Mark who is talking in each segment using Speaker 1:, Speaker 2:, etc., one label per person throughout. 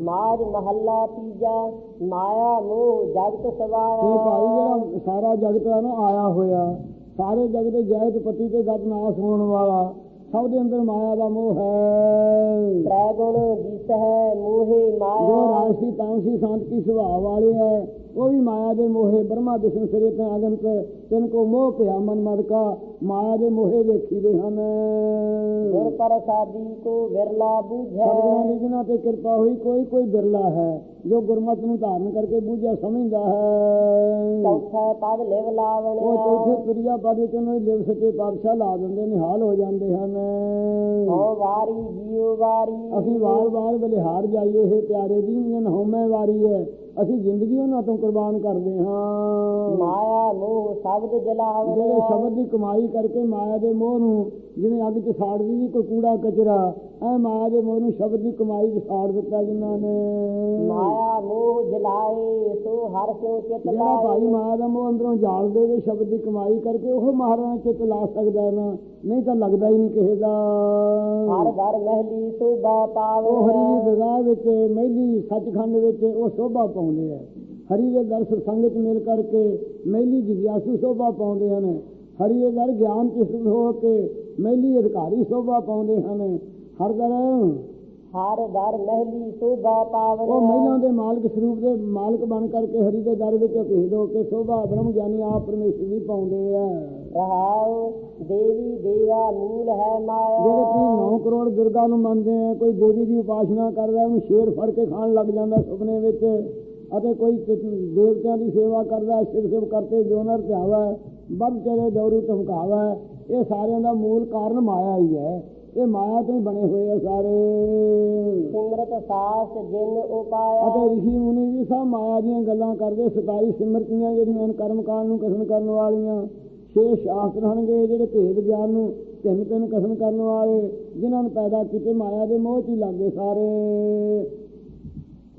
Speaker 1: ਮਾਜ ਮਹੱਲਾ ਤੀਜਾ ਮਾਇਆ ਮੋਹ ਜਗਤ
Speaker 2: ਇਹ
Speaker 1: ਸਵਾਇਆ
Speaker 2: ਭਾਈ ਜਿਹੜਾ ਸਾਰਾ ਜਗਤ ਨਾ ਆਇਆ ਹੋਇਆ। ਸਾਰੇ ਜਗਤ ਦੇ ਜੈਤ ਪਤੀ ਤੇ ਗਤ ਨਾਸ ਹੋਣ ਵਾਲਾ ਸਭ ਦੇ ਅੰਦਰ ਮਾਇਆ ਦਾ ਮੋਹ ਹੈ।
Speaker 1: ਤ੍ਰੈ ਗੁਣ ਜਿਸ ਹੈ ਮੋਹੇ
Speaker 2: ਜੋ
Speaker 1: ਮਾਇਆ
Speaker 2: ਰਾਸ਼ੀ ਤਾਂਸੀ ਸੰਤ ਕੀ ਸੁਭਾਅ ਵਾਲੇ ਹੈ। ਉਹ ਵੀ ਮਾਇਆ ਦੇ ਮੋਹੇ ਬ੍ਰਹਮਾ ਵਿਸ਼ਨ ਸਿਰੇ ਤੇ ਆਗੰਤ ਤਿਨ ਕੋ ਮੋਹ ਪਿਆ ਮਨ ਮਦ ਕਾ ਮਾਇਆ ਦੇ ਮੋਹੇ ਵੇਖੀਦੇ ਹਨ।
Speaker 1: ਗੁਰ ਪ੍ਰਸਾਦੀ ਕੋ ਵਿਰਲਾ ਬੁਝੈ।
Speaker 2: ਦੀ ਜਿਨ੍ਹਾਂ ਤੇ ਕਿਰਪਾ ਹੋਈ ਕੋਈ ਕੋਈ ਬਿਰਲਾ ਹੈ ਜੋ ਗੁਰਮਤਿ ਨੂੰ ਧਾਰਨ ਕਰਕੇ ਬੂਝਿਆ ਸਮਝਦਾ ਹੈ।
Speaker 1: ਚੌਥਾ ਪਦ ਲਿਵ
Speaker 2: ਉਹ
Speaker 1: ਲਾਵਣਿਆ
Speaker 2: ਚੌਥੇ ਤੁਰਿਆ ਪਦ ਵਿੱਚ ਉਹਨਾਂ ਦੀ ਲਿਵ ਸੱਚੇ ਪਾਤਸ਼ਾਹ ਲਾ ਦਿੰਦੇ ਨਿਹਾਲ ਹੋ ਜਾਂਦੇ ਹਨ।
Speaker 1: ਹਉ ਵਾਰੀ ਜੀਉ ਵਾਰੀ।
Speaker 2: ਅਸੀਂ ਵਾਰ-ਵਾਰ ਬਲਿਹਾਰ ਜਾਈਏ ਇਹ ਪਿਆਰੇ ਦੀ ਜਨ ਹਉਮੈ ਵਾਰੀ ਹੈ। ਅਸੀਂ ਜ਼ਿੰਦਗੀ ਉਹਨਾਂ ਤੋਂ ਕੁਰਬਾਨ ਕਰਦੇ ਹਾਂ।
Speaker 1: ਮਾਇਆ ਮੋਹ ਸ਼ਬਦ
Speaker 2: ਜਿਹੜੇ
Speaker 1: ਜਲਾਵਣਿਆ
Speaker 2: ਸ਼ਬਦ ਦੀ ਕਮਾਈ ਕਰਕੇ ਮਾਇਆ ਦੇ ਮੋਹ ਨੂੰ ਜਿਵੇਂ ਅੱਗ 'ਚ ਸਾੜਦੀ ਦੀ ਕੋਈ ਕੂੜਾ ਕਚਰਾ ਐ ਮਾਇਆ ਦੇ ਮੋਹ ਨੂੰ ਸ਼ਬਦ ਦੀ ਕਮਾਈ 'ਚ ਸਾੜ ਦਿੱਤਾ ਜਿਨ੍ਹਾਂ ਨੇ।
Speaker 1: ਮਾਇਆ ਮੋਹ ਜਲਾਏ ਸੋ ਹਰ ਸਿਉ ਚਿਤ
Speaker 2: ਜਿਹੜਾ ਭਾਈ
Speaker 1: ਲਾਏ
Speaker 2: ਮਾਇਆ ਦਾ ਮੋਹ ਅੰਦਰੋਂ ਜਾਲ ਦੇਵੇ ਸ਼ਬਦ ਦੀ ਕਮਾਈ ਕਰਕੇ ਉਹ ਮਹਾਰਾਜ ਚਿੱਤ ਲਾ ਸਕਦਾ ਨਾ ਨਹੀਂ ਤਾਂ ਲੱਗਦਾ ਹੀ ਨਹੀਂ ਕਿਸੇ ਦਾ।
Speaker 1: ਹਰ ਘਰ ਮਹਿਲੀ ਸੋਭਾ
Speaker 2: ਉਹ ਹਰੀ ਦੀ
Speaker 1: ਪਾਵੈ
Speaker 2: ਦਰਗਾਹ ਵਿੱਚ ਮਹਿਲੀ ਸੱਚਖੰਡ ਵਿੱਚ ਉਹ ਸ਼ੋਭਾ ਪਾਉਂਦੇ ਆ। ਹਰੀ ਦੇ ਦਰ ਸੰਗਤ ਮਿਲ ਕਰਕੇ ਮਹਿਲੀ ਜਿਗਿਆਸੂ ਸ਼ੋਭਾ ਪਾਉਂਦੇ ਹਨ। ਹਰੀ ਦੇ ਦਰ ਗਿਆਨ ਚਿਸਤ ਹੋ ਕੇ ਮਹਿਲੀ ਅਧਿਕਾਰੀ ਸ਼ੋਭਾ ਪਾਉਂਦੇ ਹਨ। ਹਰ ਦਰ
Speaker 1: ਹਰ ਘਰ ਮਹਿਲੀ ਸੋਭਾ
Speaker 2: ਉਹ
Speaker 1: ਪਾਵੈ
Speaker 2: ਮਹਿਲਾਂ ਦੇ ਮਾਲਕ ਸਰੂਪ ਦੇ ਮਾਲਕ ਬਣ ਕਰਕੇ ਹਰੀ ਦੇ ਦਰ ਵਿੱਚ ਭੇਦ ਹੋ ਕੇ ਸ਼ੋਭਾ ਬ੍ਰਹਮ ਗਿਆਨੀ ਆਪ ਪਰਮੇਸ਼ਰ ਦੀ ਪਾਉਂਦੇ ਆ।
Speaker 1: ਰਹਾਉ ਦੇਵੀ ਦੇਵਾ ਮੂਲ ਹੈ
Speaker 2: ਜਿਹੜੇ ਕੀ
Speaker 1: ਮਾਇਆ
Speaker 2: 9 ਕਰੋੜ ਦੁਰਗਾ ਨੂੰ ਮੰਨਦੇ ਆ ਕੋਈ ਦੇਵੀ ਦੀ ਉਪਾਸਨਾ ਕਰਦਾ ਉਹਨੂੰ ਸ਼ੇਰ ਫੜ ਕੇ ਖਾਣ ਲੱਗ ਜਾਂਦਾ ਸੁਪਨੇ ਵਿੱਚ। ਅਤੇ ਕੋਈ ਦੇਵਤਿਆਂ ਦੀ ਸੇਵਾ ਕਰਦਾ ਸਿਰ ਸਿਰ ਕਰਤੇ ਜੋਨਰ ਧਿਆਵਾ ਬੱਬ ਚਰੇ ਦੌਰੂ ਧਮਕਾਵਾ ਇਹ ਸਾਰਿਆਂ ਦਾ ਮੂਲ ਕਾਰਨ ਮਾਇਆ ਹੀ ਹੈ। ਇਹ ਮਾਇਆ ਤੋਂ ਹੀ ਬਣੇ ਹੋਏ ਆ ਸਾਰੇ।
Speaker 1: ਸਿਮਰਤ ਸਾਸ ਜਿਨ ਉਪਾਇਆ।
Speaker 2: ਅਤੇ ਰਿਸ਼ੀ ਮੁਨੀ ਵੀ ਸਭ ਮਾਇਆ ਦੀਆਂ ਗੱਲਾਂ ਕਰਦੇ 27 ਸਿਮਰਤੀਆਂ ਜਿਹੜੀਆਂ ਹਨ ਕਰਮ ਕਾਂਡ ਨੂੰ ਕਸਮ ਕਰਨ ਵਾਲੀਆਂ ਛੇ ਸ਼ਾਸਤਰ ਹਨਗੇ ਜਿਹੜੇ ਭੇਦ ਗਿਆਨ ਨੂੰ ਤਿੰਨ ਤਿੰਨ ਕਸਮ ਕਰਨ ਵਾਲੇ ਜਿਨ੍ਹਾਂ ਨੂੰ ਪੈਦਾ ਕੀਤੇ ਮਾਇਆ ਦੇ ਮੋਹ 'ਚ ਹੀ ਲੱਗੇ ਸਾਰੇ।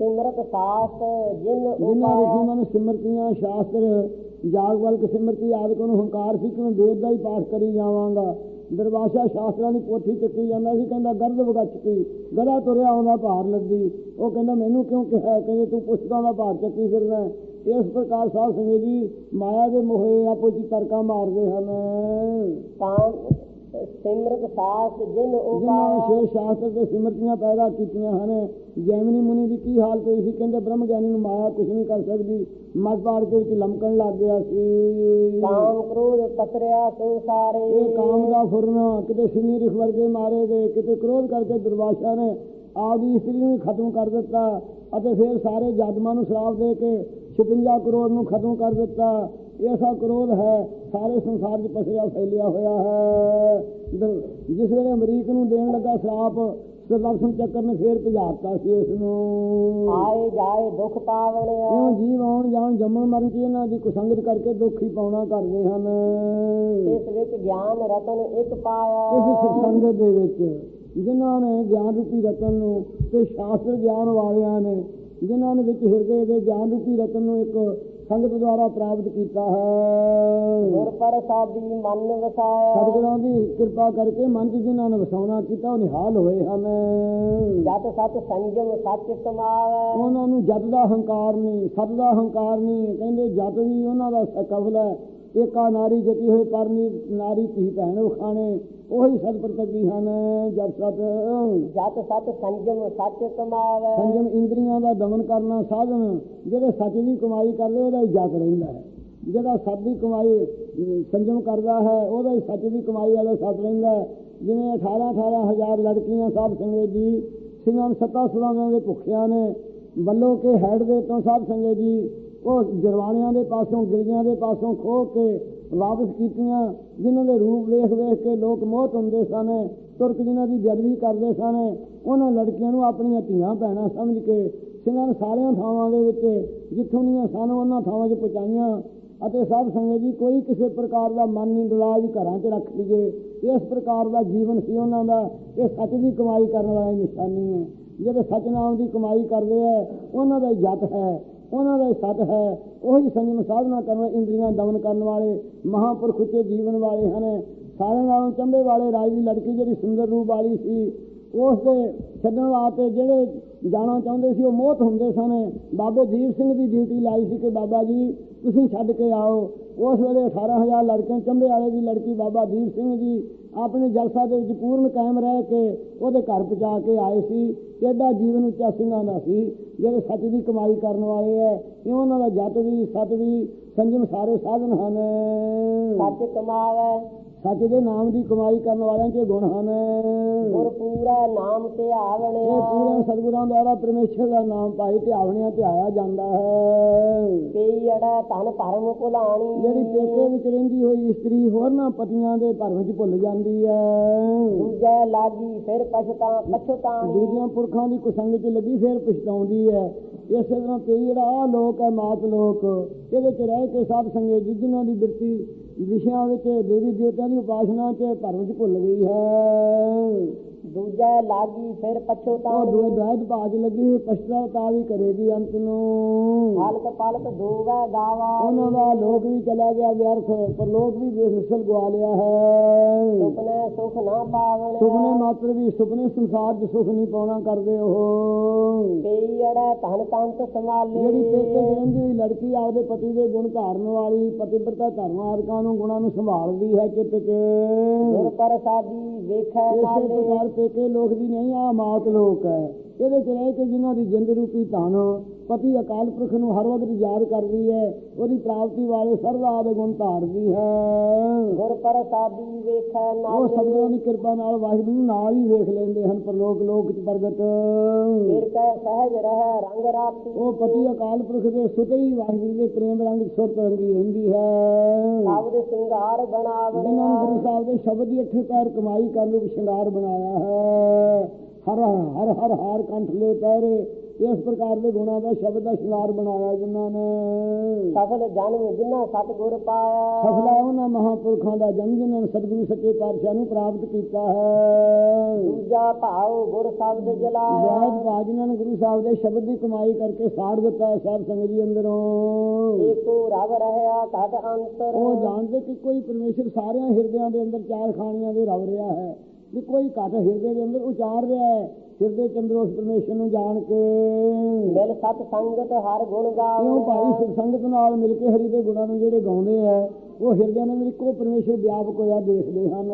Speaker 1: ਸਿਮਰਤ ਸਾਸ ਜਿਨ
Speaker 2: ਜਿਨ੍ਹਾਂ ਮਨ ਸਿਮਰਤੀਆਂ ਸ਼ਾਸਤਰ ਜਾਗ ਬਲਕ ਸਿਮਰਤੀ ਆਦਿਕ ਨੂੰ ਹੰਕਾਰ ਸੀ ਕਿ ਵੇਦ ਦਾ ਹੀ ਪਾਠ ਕਰੀ ਜਾਵਾਂਗਾ। ਦਰਵਾਸ਼ਾ ਸ਼ਾਸਤਰਾਂ ਦੀ ਪੋਥੀ ਚੱਕੀ ਜਾਂਦਾ ਸੀ ਕਹਿੰਦਾ ਗਰਦ ਵਗਚਤੀ ਗਦਾ ਤੁਰਿਆ ਆਉਂਦਾ ਭਾਰ ਲੱਦੀ। ਉਹ ਕਹਿੰਦਾ ਮੈਨੂੰ ਕਿਉਂ ਕਿਹਾ? ਕਹਿੰਦੇ ਤੂੰ ਪੁਸਤਕਾਂ ਦਾ ਭਾਰ ਚੱਕੀ ਫਿਰਦਾ ਹੈ। ਇਸ ਪ੍ਰਕਾਰ ਸਾਧ ਸੰਗਤ ਜੀ ਮਾਇਆ ਦੇ ਮੋਹੇ ਆਪੋ ਜੀ ਤਰਕਾ ਮਾਰਦੇ ਹਨ।
Speaker 1: ਤਾਂ ਸਿਮਰਤ ਸਾਸ ਜਿਨ ਉਪਾਇਆ
Speaker 2: ਛੇ ਸ਼ਾਸਤਰ ਤੇ ਸਿਮਰਤੀਆਂ ਪੈਦਾ ਕੀਤੀਆਂ ਹਨ ਜੈਮਨੀ ਮੁਨੀ ਦੀ ਕੀ ਹਾਲਤ ਹੋਈ ਸੀ? ਕਹਿੰਦੇ ਬ੍ਰਹਮ ਗਿਆਨੀ ਨੂੰ ਮਾਇਆ ਕੁਝ ਨਹੀਂ ਕਰ ਸਕਦੀ। ਮਤ ਪਾੜ ਕੇ ਵਿੱਚ ਲਮਕਣ ਲੱਗ ਗਿਆ ਸੀ।
Speaker 1: ਕਾਮ ਕ੍ਰੋਧ ਪਤਰਿਆ ਸੋ ਸਾਰੇ।
Speaker 2: ਇਹ ਕਾਮ ਦਾ ਫੁਰਨਾ ਕਿਤੇ ਸਿੰਗੀ ਰਿਖ ਵਰਗੇ ਮਾਰੇ ਗਏ ਕਿਤੇ ਕ੍ਰੋਧ ਕਰਕੇ ਦੁਰਵਾਸ਼ਾ ਨੇ ਆਪਦੀ ਇਸਤਰੀ ਨੂੰ ਖਤਮ ਕਰ ਦਿੱਤਾ ਅਤੇ ਫਿਰ ਸਾਰੇ ਜਾਦਮਾਂ ਨੂੰ ਸ਼ਰਾਪ ਦੇ ਕੇ 56 ਕਰੋੜ ਨੂੰ ਖਤਮ ਕਰ ਦਿੱਤਾ। ਐਸਾ ਕ੍ਰੋਧ ਹੈ ਸਾਰੇ ਸੰਸਾਰ 'ਚ ਪਸਰਿਆ ਫੈਲਿਆ ਹੋਇਆ ਹੈ ਜਿਸ ਵੇਲੇ ਅਮਰੀਕ ਨੂੰ ਦੇਣ ਲੱਗਾ ਸ਼ਰਾਪ ਸਰਦਰਸ਼ਨ ਚੱਕਰ ਨੇ ਫੇਰ ਭਜਾਤਾ ਸੀ ਇਸ ਨੂੰ
Speaker 1: ਆਏ ਜਾਏ ਦੁਖ ਪਾਵਣਿਆ
Speaker 2: ਇਉਂ ਜੀਵ ਆਉਣ ਜਾਣ ਜੰਮਣ ਮਰਨ ਚ ਇਹਨਾਂ ਦੀ ਕੁਸੰਗਤ ਕਰਕੇ ਦੁੱਖ ਹੀ ਪਾਉਣਾ ਕਰਦੇ ਹਨ
Speaker 1: ਇਸ ਵਿੱਚ ਗਿਆਨ ਰਤਨ ਇੱਕ
Speaker 2: ਇਸ
Speaker 1: ਪਾਇਆ
Speaker 2: ਸਤਸੰਗਤ ਦੇ ਵਿੱਚ ਜਿਨ੍ਹਾਂ ਨੇ ਗਿਆਨ ਰੂਪੀ ਰਤਨ ਨੂੰ ਤੇ ਸ਼ਾਸਤਰ ਗਿਆਨ ਵਾਲਿਆਂ ਨੇ ਜਿਨ੍ਹਾਂ ਨੇ ਵਿੱਚ ਹਿਰਦੇ ਦੇ ਗਿਆਨ ਰੂਪੀ ਰਤਨ ਨੂੰ ਇੱਕ ਸੰਗਤ ਦੁਆਰਾ ਪ੍ਰਾਪਤ ਕੀਤਾ ਹੈ।
Speaker 1: ਗੁਰ ਪ੍ਰਸਾਦੀ ਮਨ ਵਸਾਇਆ।
Speaker 2: ਸਤਿਗੁਰਾਂ ਦੀ ਕਿਰਪਾ ਕਰਕੇ ਮਨ ਚ ਜਿਨ੍ਹਾਂ ਨੇ ਵਸਾਉਣਾ ਕੀਤਾ ਉਹ ਨਿਹਾਲ ਹੋਏ ਹਨ।
Speaker 1: ਜਤ ਸਤ ਸੰਜਮ ਸੱਚ ਸਮਾਵੈ।
Speaker 2: ਉਹਨਾਂ ਨੂੰ ਜਤ ਦਾ ਹੰਕਾਰ ਨਹੀਂ ਸਤ ਦਾ ਹੰਕਾਰ ਨਹੀਂ ਕਹਿੰਦੇ ਜਤ ਵੀ ਉਹਨਾਂ ਦਾ ਸਕਫਲ ਹੈ ਏਕਾ ਨਾਰੀ ਜਤੀ ਹੋਏ ਪਰਨੀ ਨਾਰੀ ਧੀ ਭੈਣ ਉਖਾਣੇ ਉਹੀ ਸਤ ਪ੍ਰਤੱਗੀ ਹਨ ਜਤ ਸਤ।
Speaker 1: ਜਤ ਸਤ ਸੰਜਮ ਸੱਚ ਸਮਾਵੈ
Speaker 2: ਸੰਜਮ ਇੰਦਰੀਆਂ ਦਾ ਦਮਨ ਕਰਨਾ ਸਾਧਨ ਜਿਹੜੇ ਸੱਚ ਦੀ ਕਮਾਈ ਕਰਦੇ ਉਹਦਾ ਹੀ ਜਤ ਰਹਿੰਦਾ ਹੈ। ਜਿਹੜਾ ਸੱਚ ਦੀ ਕਮਾਈ ਸੰਜਮ ਕਰਦਾ ਹੈ ਉਹਦਾ ਹੀ ਸੱਚ ਦੀ ਕਮਾਈ ਵਾਲਾ ਸੱਚ ਰਹਿੰਦਾ ਜਿਵੇਂ 18 18 ਹਜ਼ਾਰ ਲੜਕੀਆਂ ਸਾਧ ਸੰਗਤ ਜੀ ਸਿੰਘਾਂ ਨੂੰ ਸੱਤਾ ਸੁਲਾਵਾਂ ਦੇ ਭੁੱਖਿਆਂ ਨੇ ਵੱਲੋਂ ਕੇ ਹੈਡ ਦੇ ਤੋਂ ਸਾਧ ਸੰਗਤ ਜੀ ਉਹ ਜਰਵਾਣਿਆਂ ਦੇ ਪਾਸੋਂ ਗਿਲਜਿਆਂ ਦੇ ਪਾਸੋਂ ਖੋਹ ਕੇ ਵਾਪਸ ਕੀਤੀਆਂ, ਜਿਨ੍ਹਾਂ ਦੇ ਰੂਪ ਵੇਖ ਵੇਖ ਕੇ ਲੋਕ ਮੋਹਤ ਹੁੰਦੇ ਸਨ, ਤੁਰਕ ਜਿਨ੍ਹਾਂ ਦੀ ਬੇਅਦਬੀ ਕਰਦੇ ਸਨ, ਉਹਨਾਂ ਲੜਕੀਆਂ ਨੂੰ ਆਪਣੀਆਂ ਧੀਆਂ ਭੈਣਾਂ ਸਮਝ ਕੇ ਸਿੰਘਾਂ ਨੇ ਸਾਰਿਆਂ ਥਾਵਾਂ ਦੇ ਵਿੱਚ, ਜਿੱਥੋਂ ਦੀਆਂ ਸਨ ਉਹਨਾਂ ਥਾਵਾਂ 'ਚ ਪਹੁੰਚਾਈਆਂ ਅਤੇ ਸਭ ਸੰਗਤ ਜੀ, ਕੋਈ ਕਿਸੇ ਪ੍ਰਕਾਰ ਦਾ ਮਨ ਨਹੀਂ ਡਲਾ ਵੀ ਘਰਾਂ 'ਚ ਰੱਖ ਲਈਏ। ਇਸ ਪ੍ਰਕਾਰ ਦਾ ਜੀਵਨ ਸੀ ਉਹਨਾਂ ਦਾ, ਇਹ ਸੱਚ ਦੀ ਕਮਾਈ ਕਰਨ ਵਾਲਾ ਨਿਸ਼ਾਨੀ ਹੈ। ਜਿਹੜੇ ਸੱਚ ਨਾਮ ਦੀ ਕਮਾਈ ਕਰਦੇ ਹੈ, ਉਹਨਾਂ ਦਾ ਹੀ ਹੈ। ਉਹਨਾਂ ਦਾ ਹੀ ਸਤ ਹੈ। ਉਹੀ ਸੰਜਮ ਸਾਧਨਾ ਕਰਨ, ਇੰਦਰੀਆਂ ਦਮਨ ਕਰਨ ਵਾਲੇ, ਮਹਾਂਪੁਰਖ ਉੱਚੇ ਜੀਵਨ ਵਾਲੇ ਹਨ। ਸਾਰਿਆਂ ਨਾਲੋਂ ਚੰਬੇ ਵਾਲੇ ਰਾਜ ਦੀ ਲੜਕੀ ਜਿਹੜੀ ਸੁੰਦਰ ਰੂਪ ਵਾਲੀ ਸੀ ਉਸ ਦੇ ਛੱਡਣ ਵਾਸਤੇ ਜਿਹੜੇ ਜਾਣਾ ਚਾਹੁੰਦੇ ਸੀ, ਉਹ ਮੋਹਤ ਹੁੰਦੇ ਸਨ। ਬਾਬੇ ਦੀਪ ਸਿੰਘ ਦੀ ਡਿਊਟੀ ਲਾਈ ਸੀ ਕਿ ਬਾਬਾ ਜੀ, ਤੁਸੀਂ ਛੱਡ ਕੇ ਆਓ। ਉਸ ਵੇਲੇ 18000 ਲੜਕੇ ਚੰਬੇ ਵਾਲੇ ਦੀ ਲੜਕੀ ਬਾਬਾ ਦੀਪ ਸਿੰਘ ਜੀ ਆਪਣੇ ਜਲਸਾ ਦੇ ਵਿੱਚ ਪੂਰਨ ਕਾਇਮ ਰਹਿ ਕੇ ਉਹਦੇ ਘਰ ਪਹੁੰਚਾ ਕੇ ਆਏ ਸੀ ਕਿਹੜਾ ਜੀਵਨ ਉੱਚਾ ਸਿੰਘਾਂ ਦਾ ਸੀ, ਜਿਹੜੇ ਸੱਚ ਦੀ ਕਮਾਈ ਕਰਨ ਵਾਲੇ ਐ ਇਹ ਉਹਨਾਂ ਦਾ ਜੱਟ ਵੀ, ਸਤ ਵੀ, ਸੰਜਮ ਸਾਰੇ ਸਾਧਨ ਹਨ।
Speaker 1: ਸੱਚ ਕਮਾਵੇ
Speaker 2: ਸੱਚ ਦੇ ਨਾਮ ਦੀ ਕਮਾਈ ਕਰਨ ਵਾਲਿਆਂ 'ਚ ਗੁਣ ਹਨ।
Speaker 1: ਗੁਰ ਪੂਰਾ ਨਾਮ ਤੇ
Speaker 2: ਇਹ ਪੂਰੇ ਸਤਿਗੁਰਾਂ ਦੁਆਰਾ ਪਰਮੇਸ਼ਰ ਦਾ ਨਾਮ ਭਾਈ ਧਿਆਵਣਿਆਂ ਧਿਆਇਆ ਜਾਂਦਾ ਹੈ।
Speaker 1: ਪਈ ਅੜਾ ਧਨ ਭਰਮ ਭੁਲਾਣੀ।
Speaker 2: ਜਿਹੜੀ ਪੇਕੇ ਵਿੱਚ ਰਹਿੰਦੀ ਹੋਈ ਇਸਤਰੀ ਹੋਰਨਾਂ ਪਤੀਆਂ ਦੇ ਭਰਮ 'ਚ ਭੁੱਲ ਜਾਂਦੀ ਹੈ।
Speaker 1: ਦੂਜੇ ਲਾਗੀ ਫਿਰ ਪਛਤਾ ਪਛਤਾਣੀ।
Speaker 2: ਦੂਜਿਆਂ ਪੁਰਖਾਂ ਦੀ ਕੁਸੰਗ 'ਚ ਲੱਗੀ ਫੇਰ ਪਛਤਾਉਂਦੀ ਹੈ। ਇਸੇ ਤਰ੍ਹਾਂ ਕਈ ਜਿਹੜਾ ਆ ਲੋਕ ਹੈ ਮਾਤ ਲੋਕ ਇਹਦੇ 'ਚ ਰਹਿ ਕੇ ਸਾਧ ਸੰਗੇ ਜਿਨ੍ਹਾਂ ਦੀ ਬਿਰਤੀ ਵਿਸ਼ਿਆਂ ਵਿੱਚ ਦੇਵੀ ਦੇਵਤਿਆਂ ਦੀ ਉਪਾਸਨਾ 'ਚ ਭਰਮ 'ਚ ਭੁੱਲ ਗਈ ਹੈ।
Speaker 1: ਦੂਜੇ ਲਾਗੀ ਫਿਰ
Speaker 2: ਉਹ
Speaker 1: ਪਛਤਾਣੀ
Speaker 2: ਦੋ ਦਾਇਤ ਬਾਜ ਲੱਗੀ ਪਛਤਾਵਾ ਵੀ ਕਰੇਗੀ ਅੰਤ ਨੂੰ।
Speaker 1: ਹਲਕ ਪਲਕ ਦੂਵੇ ਗਾਵਾ।
Speaker 2: ਉਹਨਾਂ ਦਾ ਲੋਕ ਵੀ ਚਲਾ ਗਿਆ ਵਿਅਰਥ ਪਰ ਲੋਕ ਵੀ ਬੇਮਿਸਲ ਗਵਾ ਲਿਆ ਹੈ।
Speaker 1: ਸੁਪਨੇ ਸੁਖ ਨਾ ਪਾਵਣ।
Speaker 2: ਸੁਪਨੇ ਮਾਤਰ ਵੀ ਸੁਪਨੇ ਸੰਸਾਰ 'ਚ ਸੁਖ ਨਹੀਂ ਪਾਉਣਾ ਕਰਦੇ ਉਹ।
Speaker 1: ਅੜਾ ਧਨ ਤੰਤ ਸੰਭਾਲੇ।
Speaker 2: ਜਿਹੜੀ ਪੇਕੇ ਰਹਿੰਦੀ ਲੜਕੀ ਆਪਦੇ ਪਤੀ ਦੇ ਗੁਣ ਧਾਰਨ ਵਾਲੀ ਪਤਿਵਰਤਾ ਧਰਮ ਆਦਿਕਾਂ ਨੂੰ ਗੁਣਾਂ ਨੂੰ ਸੰਭਾਲਦੀ ਹੈ ਚਿੱਤ 'ਚ।
Speaker 1: ਗੁਰ ਪ੍ਰਸਾਦੀ ਵੇਖੈ
Speaker 2: ਇਸੇ
Speaker 1: ਨਾਲੇ
Speaker 2: ਪ੍ਰਕਾਰ ਪੇਕੇ ਲੋਕ ਦੀ ਨਹੀਂ ਆ ਮਾਤ ਲੋਕ ਹੈ। ਇਹਦੇ ਚ ਰਹਿ ਕੇ ਜਿਨ੍ਹਾਂ ਦੀ ਜਿੰਦ ਰੂਪੀ ਧਨ ਪਤੀ ਅਕਾਲ ਪੁਰਖ ਨੂੰ ਹਰ ਵਕਤ ਯਾਦ ਕਰਦੀ ਹੈ ਉਹਦੀ ਪ੍ਰਾਪਤੀ ਵਾਲੇ ਸਰਵ ਆਦ ਗੁਣ ਧਾਰਦੀ ਹੈ।
Speaker 1: ਗੁਰ ਪ੍ਰਸਾਦੀ ਵੇਖੈ
Speaker 2: ਉਹ
Speaker 1: ਨਾਲੇ
Speaker 2: ਸਤਿਗੁਰਾਂ ਦੀ ਕਿਰਪਾ ਨਾਲ ਵਾਹਿਗੁਰੂ ਨੂੰ ਨਾਲ ਹੀ ਵੇਖ ਲੈਂਦੇ ਹਨ ਪਰਲੋਕ ਲੋਕ ਚ ਪ੍ਰਗਟ।
Speaker 1: ਫਿਰ ਕੈ ਸਹਿਜ ਰਹਿ ਰੰਗ ਰਾਤੀ
Speaker 2: ਉਹ ਪਤੀ ਅਕਾਲ ਪੁਰਖ ਦੇ ਸੁਤੇ ਹੀ ਵਾਹਿਗੁਰੂ ਦੇ ਪ੍ਰੇਮ ਰੰਗ ਸੁਰਤ ਰੰਗੀ ਰਹਿੰਦੀ ਹੈ।
Speaker 1: ਸਬਦ ਸਿੰਗਾਰ ਬਣਾਵਣ
Speaker 2: ਜਿਨ੍ਹਾਂ ਨੂੰ ਗੁਰੂ ਸਾਹਿਬ ਦੇ ਸ਼ਬਦ ਦੀ ਅੱਠੇ ਪੈਰ ਕਮਾਈ ਕਰਨ ਨੂੰ ਸ਼ਿੰਗਾਰ ਬਣਾਇਆ ਹੈ। ਹਰ ਹਰ ਹਰ ਹਾਰ ਕੰਠ ਲੈ ਪੈਰੇ ਇਸ ਪ੍ਰਕਾਰ ਦੇ ਗੁਣਾਂ ਦਾ ਸ਼ਬਦ ਦਾ ਸ਼ਿੰਗਾਰ ਬਣਾਇਆ ਜਿਨ੍ਹਾਂ ਨੇ।
Speaker 1: ਸਫਲ ਜਨਮ ਜਿਨ੍ਹਾਂ ਸਤਿਗੁਰ ਪਾਇਆ।
Speaker 2: ਸਫਲਾ ਉਹਨਾਂ ਮਹਾਪੁਰਖਾਂ ਦਾ ਜਨਮ ਜਿਨ੍ਹਾਂ ਨੇ ਸਤਿਗੁਰੂ ਸੱਚੇ ਪਾਤਸ਼ਾਹ ਨੂੰ ਪ੍ਰਾਪਤ ਕੀਤਾ ਹੈ।
Speaker 1: ਦੂਜਾ ਭਾਉ ਗੁਰ ਸ਼ਬਦ ਜਲਾਇਆ
Speaker 2: ਜੈਤ ਭਾਜਨਾਂ ਨੇ ਗੁਰੂ ਸਾਹਿਬ ਦੇ ਸ਼ਬਦ ਦੀ ਕਮਾਈ ਕਰਕੇ ਸਾੜ ਦਿੱਤਾ ਹੈ ਸਾਧ ਸੰਗਤ ਜੀ ਅੰਦਰੋਂ।
Speaker 1: ਏਕੋ ਰਵ ਰਹਿਆ ਘਟ ਅੰਤਰ।
Speaker 2: ਉਹ ਜਾਣਦੇ ਕਿ ਕੋਈ ਪਰਮੇਸ਼ਰ ਸਾਰਿਆਂ ਹਿਰਦਿਆਂ ਦੇ ਅੰਦਰ ਚਾਰ ਖਾਣੀਆਂ ਦੇ ਰਵ ਰਿਹਾ ਹੈ। ਕਿ ਕੋਈ ਘਟ ਹਿਰਦੇ ਦੇ ਅੰਦਰ ਉਚਾਰ ਰਿਹਾ ਹੈ। ਹਿਰਦੇ ਚ ਅੰਦਰ ਉਸ ਪਰਮੇਸ਼ਰ ਨੂੰ ਜਾਣ ਕੇ।
Speaker 1: ਮਿਲ ਸਤ ਸੰਗਤ ਹਰ ਗੁਣ ਗਾਵੋ
Speaker 2: ਭਾਈ? ਸਿੱਖ ਸੰਗਤ ਨਾਲ ਮਿਲ ਕੇ ਹਰੀ ਦੇ ਗੁਣਾਂ ਨੂੰ ਜਿਹੜੇ ਗਾਉਂਦੇ ਆ ਉਹ ਹਿਰਦਿਆਂ ਅੰਦਰ ਇੱਕੋ ਪਰਮੇਸ਼ਰ ਵਿਆਪਕ ਹੋਇਆ ਦੇਖਦੇ ਹਨ।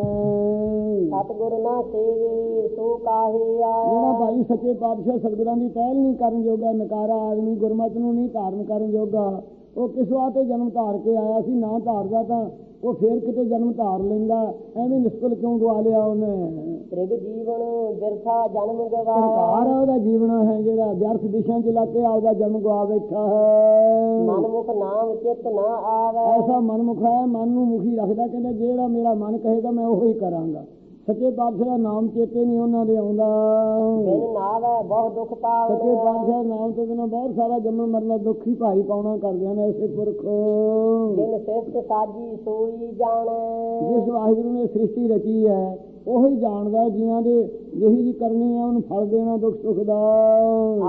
Speaker 1: ਸਤਿਗੁਰ ਨਾ ਸੇਵੇ ਸੋ ਕਾਹੇ
Speaker 2: ਜਿਹੜਾ
Speaker 1: ਆਇਆ
Speaker 2: ਭਾਈ ਸੱਚੇ ਪਾਤਸ਼ਾਹ ਸਤਿਗੁਰਾਂ ਦੀ ਪਹਿਲ ਨਹੀਂ ਕਰਨ ਜੋਗਾ ਨਕਾਰਾ ਆਦਮੀ ਗੁਰਮਤ ਨੂੰ ਨਹੀਂ ਧਾਰਨ ਕਰਨ ਜੋਗਾ ਉਹ ਕਿਸ ਵਾਸਤੇ ਜਨਮ ਧਾਰ ਕੇ ਆਇਆ ਸੀ ਨਾ ਧਾਰਦਾ ਤਾਂ ਉਹ ਫੇਰ ਕਿਤੇ ਜਨਮ ਧਾਰ ਲੈਂਦਾ ਐਵੇਂ ਨਿਸ਼ਕਲ ਕਿਉਂ ਗਵਾ ਲਿਆ ਉਹਨੇ?
Speaker 1: ਤ੍ਰਿਗ ਜੀਵਨ ਬਿਰਥਾ ਜਨਮ ਗਵਾਇਆ
Speaker 2: ਸਰਕਾਰ ਉਹਦਾ ਜੀਵਨ ਹੈ ਜਿਹੜਾ ਵਿਅਰਥ ਦਿਸ਼ਾ 'ਚ ਲੱਗ ਕੇ ਆਪਦਾ ਜਨਮ ਗਵਾ ਬੈਠਾ ਹੈ।
Speaker 1: ਮਨਮੁਖ ਨਾਮ ਚਿਤ ਨਾ ਆਵੇ।
Speaker 2: ਐਸਾ ਮਨਮੁਖ ਹੈ ਮਨ ਨੂੰ ਮੁਖੀ ਰੱਖਦਾ ਕਹਿੰਦਾ ਜਿਹੜਾ ਮੇਰਾ ਮਨ ਕਹੇਗਾ ਮੈਂ ਉਹੀ ਕਰਾਂਗਾ। ਸੱਚੇ ਪਾਤਸ਼ਾਹ ਦਾ ਨਾਮ ਚੇਤੇ ਨਹੀਂ ਉਹਨਾਂ ਦੇ ਆਉਂਦਾ।
Speaker 1: ਬਿਨ ਨਾਵੇ ਬਹੁਤ ਦੁੱਖ
Speaker 2: ਸੱਚੇ
Speaker 1: ਪਾਵਣ
Speaker 2: ਪਾਤਸ਼ਾਹ ਨਾਮ ਤੋਂ ਬਿਨਾਂ ਬਹੁਤ ਸਾਰਾ ਜੰਮਣ ਮਰਨਾ ਦੁੱਖ ਹੀ ਭਾਈ ਪਾਉਣਾ ਕਰਦੇ ਨੇ ਐਸੇ ਪੁਰਖ।
Speaker 1: ਬਿਨ ਸਿਫਤ ਸਾਜੀ ਸੋਈ ਜਾਣੇ।
Speaker 2: ਜਿਸ ਵਾਹਿਗੁਰੂ ਨੇ ਸ੍ਰਿਸ਼ਟੀ ਰਚੀ ਹੈ ਉਹੀ ਜਾਣਦਾ ਹੈ ਜੀਆਂ ਦੇ ਜਿਹੀ ਜੀ ਕਰਨੀ ਹੈ ਉਹਨੂੰ ਫਲ ਦੇਣਾ ਦੁੱਖ ਸੁੱਖ ਦਾ।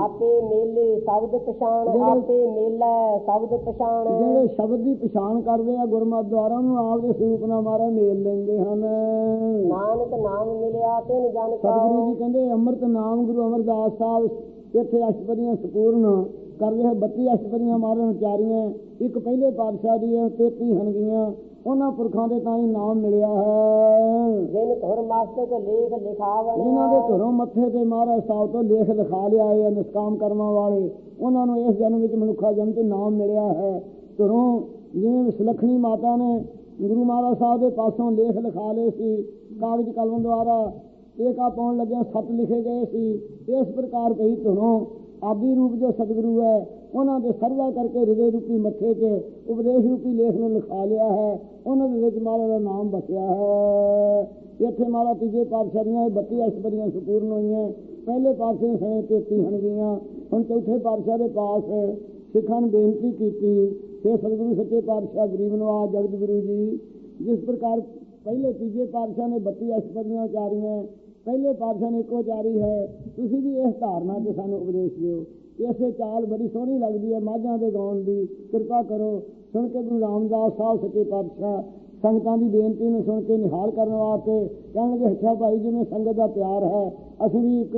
Speaker 1: ਆਪੇ ਮੇਲੇ ਸ਼ਬਦ ਪਛਾਣ ਆਪੇ ਮੇਲੇ ਸ਼ਬਦ ਪਛਾਣ।
Speaker 2: ਜਿਹੜੇ ਸ਼ਬਦ ਦੀ ਪਛਾਣ ਕਰਦੇ ਆ ਗੁਰਮਤਿ ਦੁਆਰਾ ਉਹਨੂੰ ਆਪਦੇ ਸਰੂਪ ਨਾਲ ਮਾਰਾ ਮੇਲ ਲੈਂਦੇ ਹਨ।
Speaker 1: ਨਾਨਕ ਨਾਮ ਮਿਲਿਆ ਤਿਨ ਜਨ
Speaker 2: ਸਤਿਗੁਰੂ ਜੀ ਕਹਿੰਦੇ ਅੰਮ੍ਰਿਤ ਨਾਮ ਗੁਰੂ ਅਮਰਦਾਸ ਸਾਹਿਬ ਇੱਥੇ ਅਸ਼ਟਪਦੀਆਂ ਸੰਪੂਰਨ ਕਰਦੇ ਹੈ 32 ਅਸ਼ਟਪਦੀਆਂ ਮਾਰਨ ਉਚਾਰੀਆਂ ਇੱਕ ਪਹਿਲੇ ਪਾਤਸ਼ਾਹ ਦੀਆਂ 33 ਹਨਗੀਆਂ ਉਹਨਾਂ ਪੁਰਖਾਂ ਦੇ ਤਾਂ ਹੀ ਨਾਮ ਮਿਲਿਆ ਹੈ।
Speaker 1: ਜਿਨ ਧੁਰ ਮਸਤਕ ਲੇਖ ਲਿਖਾਵਣ
Speaker 2: ਜਿਨ੍ਹਾਂ ਦੇ ਘਰੋਂ ਮੱਥੇ ਤੇ ਮਹਾਰਾਜ ਸਾਹਿਬ ਤੋਂ ਲੇਖ ਲਿਖਾ ਲਿਆ ਹੈ ਨਿਸ਼ਕਾਮ ਕਰਮਾਂ ਵਾਲੇ ਉਹਨਾਂ ਨੂੰ ਇਸ ਜਨਮ ਵਿੱਚ ਮਨੁੱਖਾ ਜਨਮ ਤੇ ਨਾਮ ਮਿਲਿਆ ਹੈ। ਘਰੋਂ ਜਿਵੇਂ ਸੁਲੱਖਣੀ ਮਾਤਾ ਨੇ ਗੁਰੂ ਮਹਾਰਾਜ ਸਾਹਿਬ ਦੇ ਪਾਸੋਂ ਲੇਖ ਲਿਖਾ ਲਏ ਸੀ ਕਾਗਜ਼ ਕਲਮ ਦੁਆਰਾ ਏਕਾ ਪਾਉਣ ਲੱਗਿਆ ਸਤ ਲਿਖੇ ਗਏ ਸੀ। ਇਸ ਪ੍ਰਕਾਰ ਕਈ ਧੁਨੋਂ ਆਦੀ ਰੂਪ ਜੋ ਸਤਿਗੁਰੂ ਹੈ, ਉਹਨਾਂ ਦੇ ਸਰਵਾ ਕਰਕੇ ਹਿਰਦੇ ਰੂਪੀ ਮੱਥੇ 'ਚ ਉਪਦੇਸ਼ ਰੂਪੀ ਲੇਖ ਨੂੰ ਲਿਖਾ ਲਿਆ ਹੈ। ਉਹਨਾਂ ਦੇ ਵਿੱਚ ਮਹਾਰਾਜ ਦਾ ਨਾਮ ਬਸਿਆ ਹੈ। ਇੱਥੇ ਮਹਾਰਾਜ ਤੀਜੇ ਪਾਤਸ਼ਾਹ ਦੀਆਂ 32 ਅਸ਼ਟਪਦੀਆਂ ਸੰਪੂਰਨ ਹੋਈਆਂ। ਪਹਿਲੇ ਪਾਤਸ਼ਾਹ ਸਣੇ 33 ਹਨਗੀਆਂ ਹੁਣ ਚੌਥੇ ਪਾਤਸ਼ਾਹ ਦੇ ਪਾਸ ਸਿੱਖਾਂ ਨੂੰ ਬੇਨਤੀ ਕੀਤੀ ਕਿ ਸਤਿਗੁਰੂ, ਸੱਚੇ ਪਾਤਸ਼ਾਹ, ਗਰੀਬ ਨਵਾਜ, ਜਗਤ ਗੁਰੂ ਜੀ, ਜਿਸ ਪ੍ਰਕਾਰ ਪਹਿਲੇ ਤੀਜੇ ਪਾਤਸ਼ਾਹ ਨੇ 32 ਅਸ਼ਟਪਦੀਆਂ ਉਚਾਰੀਆਂ ਪਹਿਲੇ ਪਾਤਸ਼ਾਹ ਨੇ ਇੱਕੋ ਚਾਰੀ ਹੈ। ਤੁਸੀਂ ਵੀ ਇਸ ਧਾਰਨਾ ਤੇ ਸਾਨੂੰ ਉਪਦੇਸ਼ ਦਿਓ ਇਸੇ ਚਾਲ ਬੜੀ ਸੋਹਣੀ ਲੱਗਦੀ ਹੈ, ਮਾਝਾਂ ਦੇ ਗਾਉਣ ਦੀ ਕਿਰਪਾ ਕਰੋ। ਸੁਣ ਕੇ ਗੁਰੂ ਰਾਮਦਾਸ ਸਾਹਿਬ ਸੱਚੇ ਪਾਤਸ਼ਾਹ ਸੰਗਤਾਂ ਦੀ ਬੇਨਤੀ ਨੂੰ ਸੁਣ ਕੇ ਨਿਹਾਲ ਕਰਨ ਵਾਸਤੇ ਕਹਿਣਗੇ, ਅੱਛਾ ਭਾਈ, ਜਿਵੇਂ ਸੰਗਤ ਦਾ ਪਿਆਰ ਹੈ, ਅਸੀਂ ਵੀ ਇੱਕ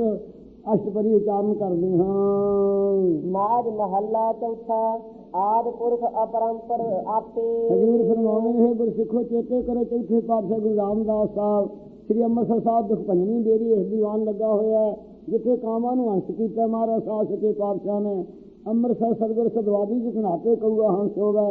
Speaker 2: ਅਸ਼ਟਪਦੀ ਉਚਾਰਨ ਕਰਦੇ ਹਾਂ।
Speaker 1: ਮਾਝ ਮਹੱਲਾ ਚੌਥਾ ਆਦ ਪੁਰਖ ਅਪਰੰਪਰ ਆਪੇ।
Speaker 2: ਹਜੂਰ ਫਰਮਾਉਂਦੇ ਨੇ ਗੁਰਸਿੱਖੋ, ਚੇਤੇ ਕਰੋ ਚੌਥੇ ਪਾਤਸ਼ਾਹ ਗੁਰੂ ਰਾਮਦਾਸ ਸਾਹਿਬ, ਸ੍ਰੀ ਅੰਮ੍ਰਿਤਸਰ ਸਾਹਿਬ ਦੁਖ ਭੰਜਨੀ ਬੇਰੀ ਇਸ ਦੀਵਾਨ ਲੱਗਾ ਹੋਇਆ ਜਿੱਥੇ ਕਾਮਾਂ ਨੂੰ ਹੰਸ ਕੀਤਾ ਮਹਾਰਾਜ ਸਾਹਿਬ ਸੱਚੇ ਪਾਤਸ਼ਾਹ ਨੇ। ਅੰਮ੍ਰਿਤਸਰ ਸਤਿਗੁਰ ਸਦਵਾਦੀ ਜਿਸ ਨਾਤੇ ਕਊਆ ਹੰਸ ਹੋਵੇ।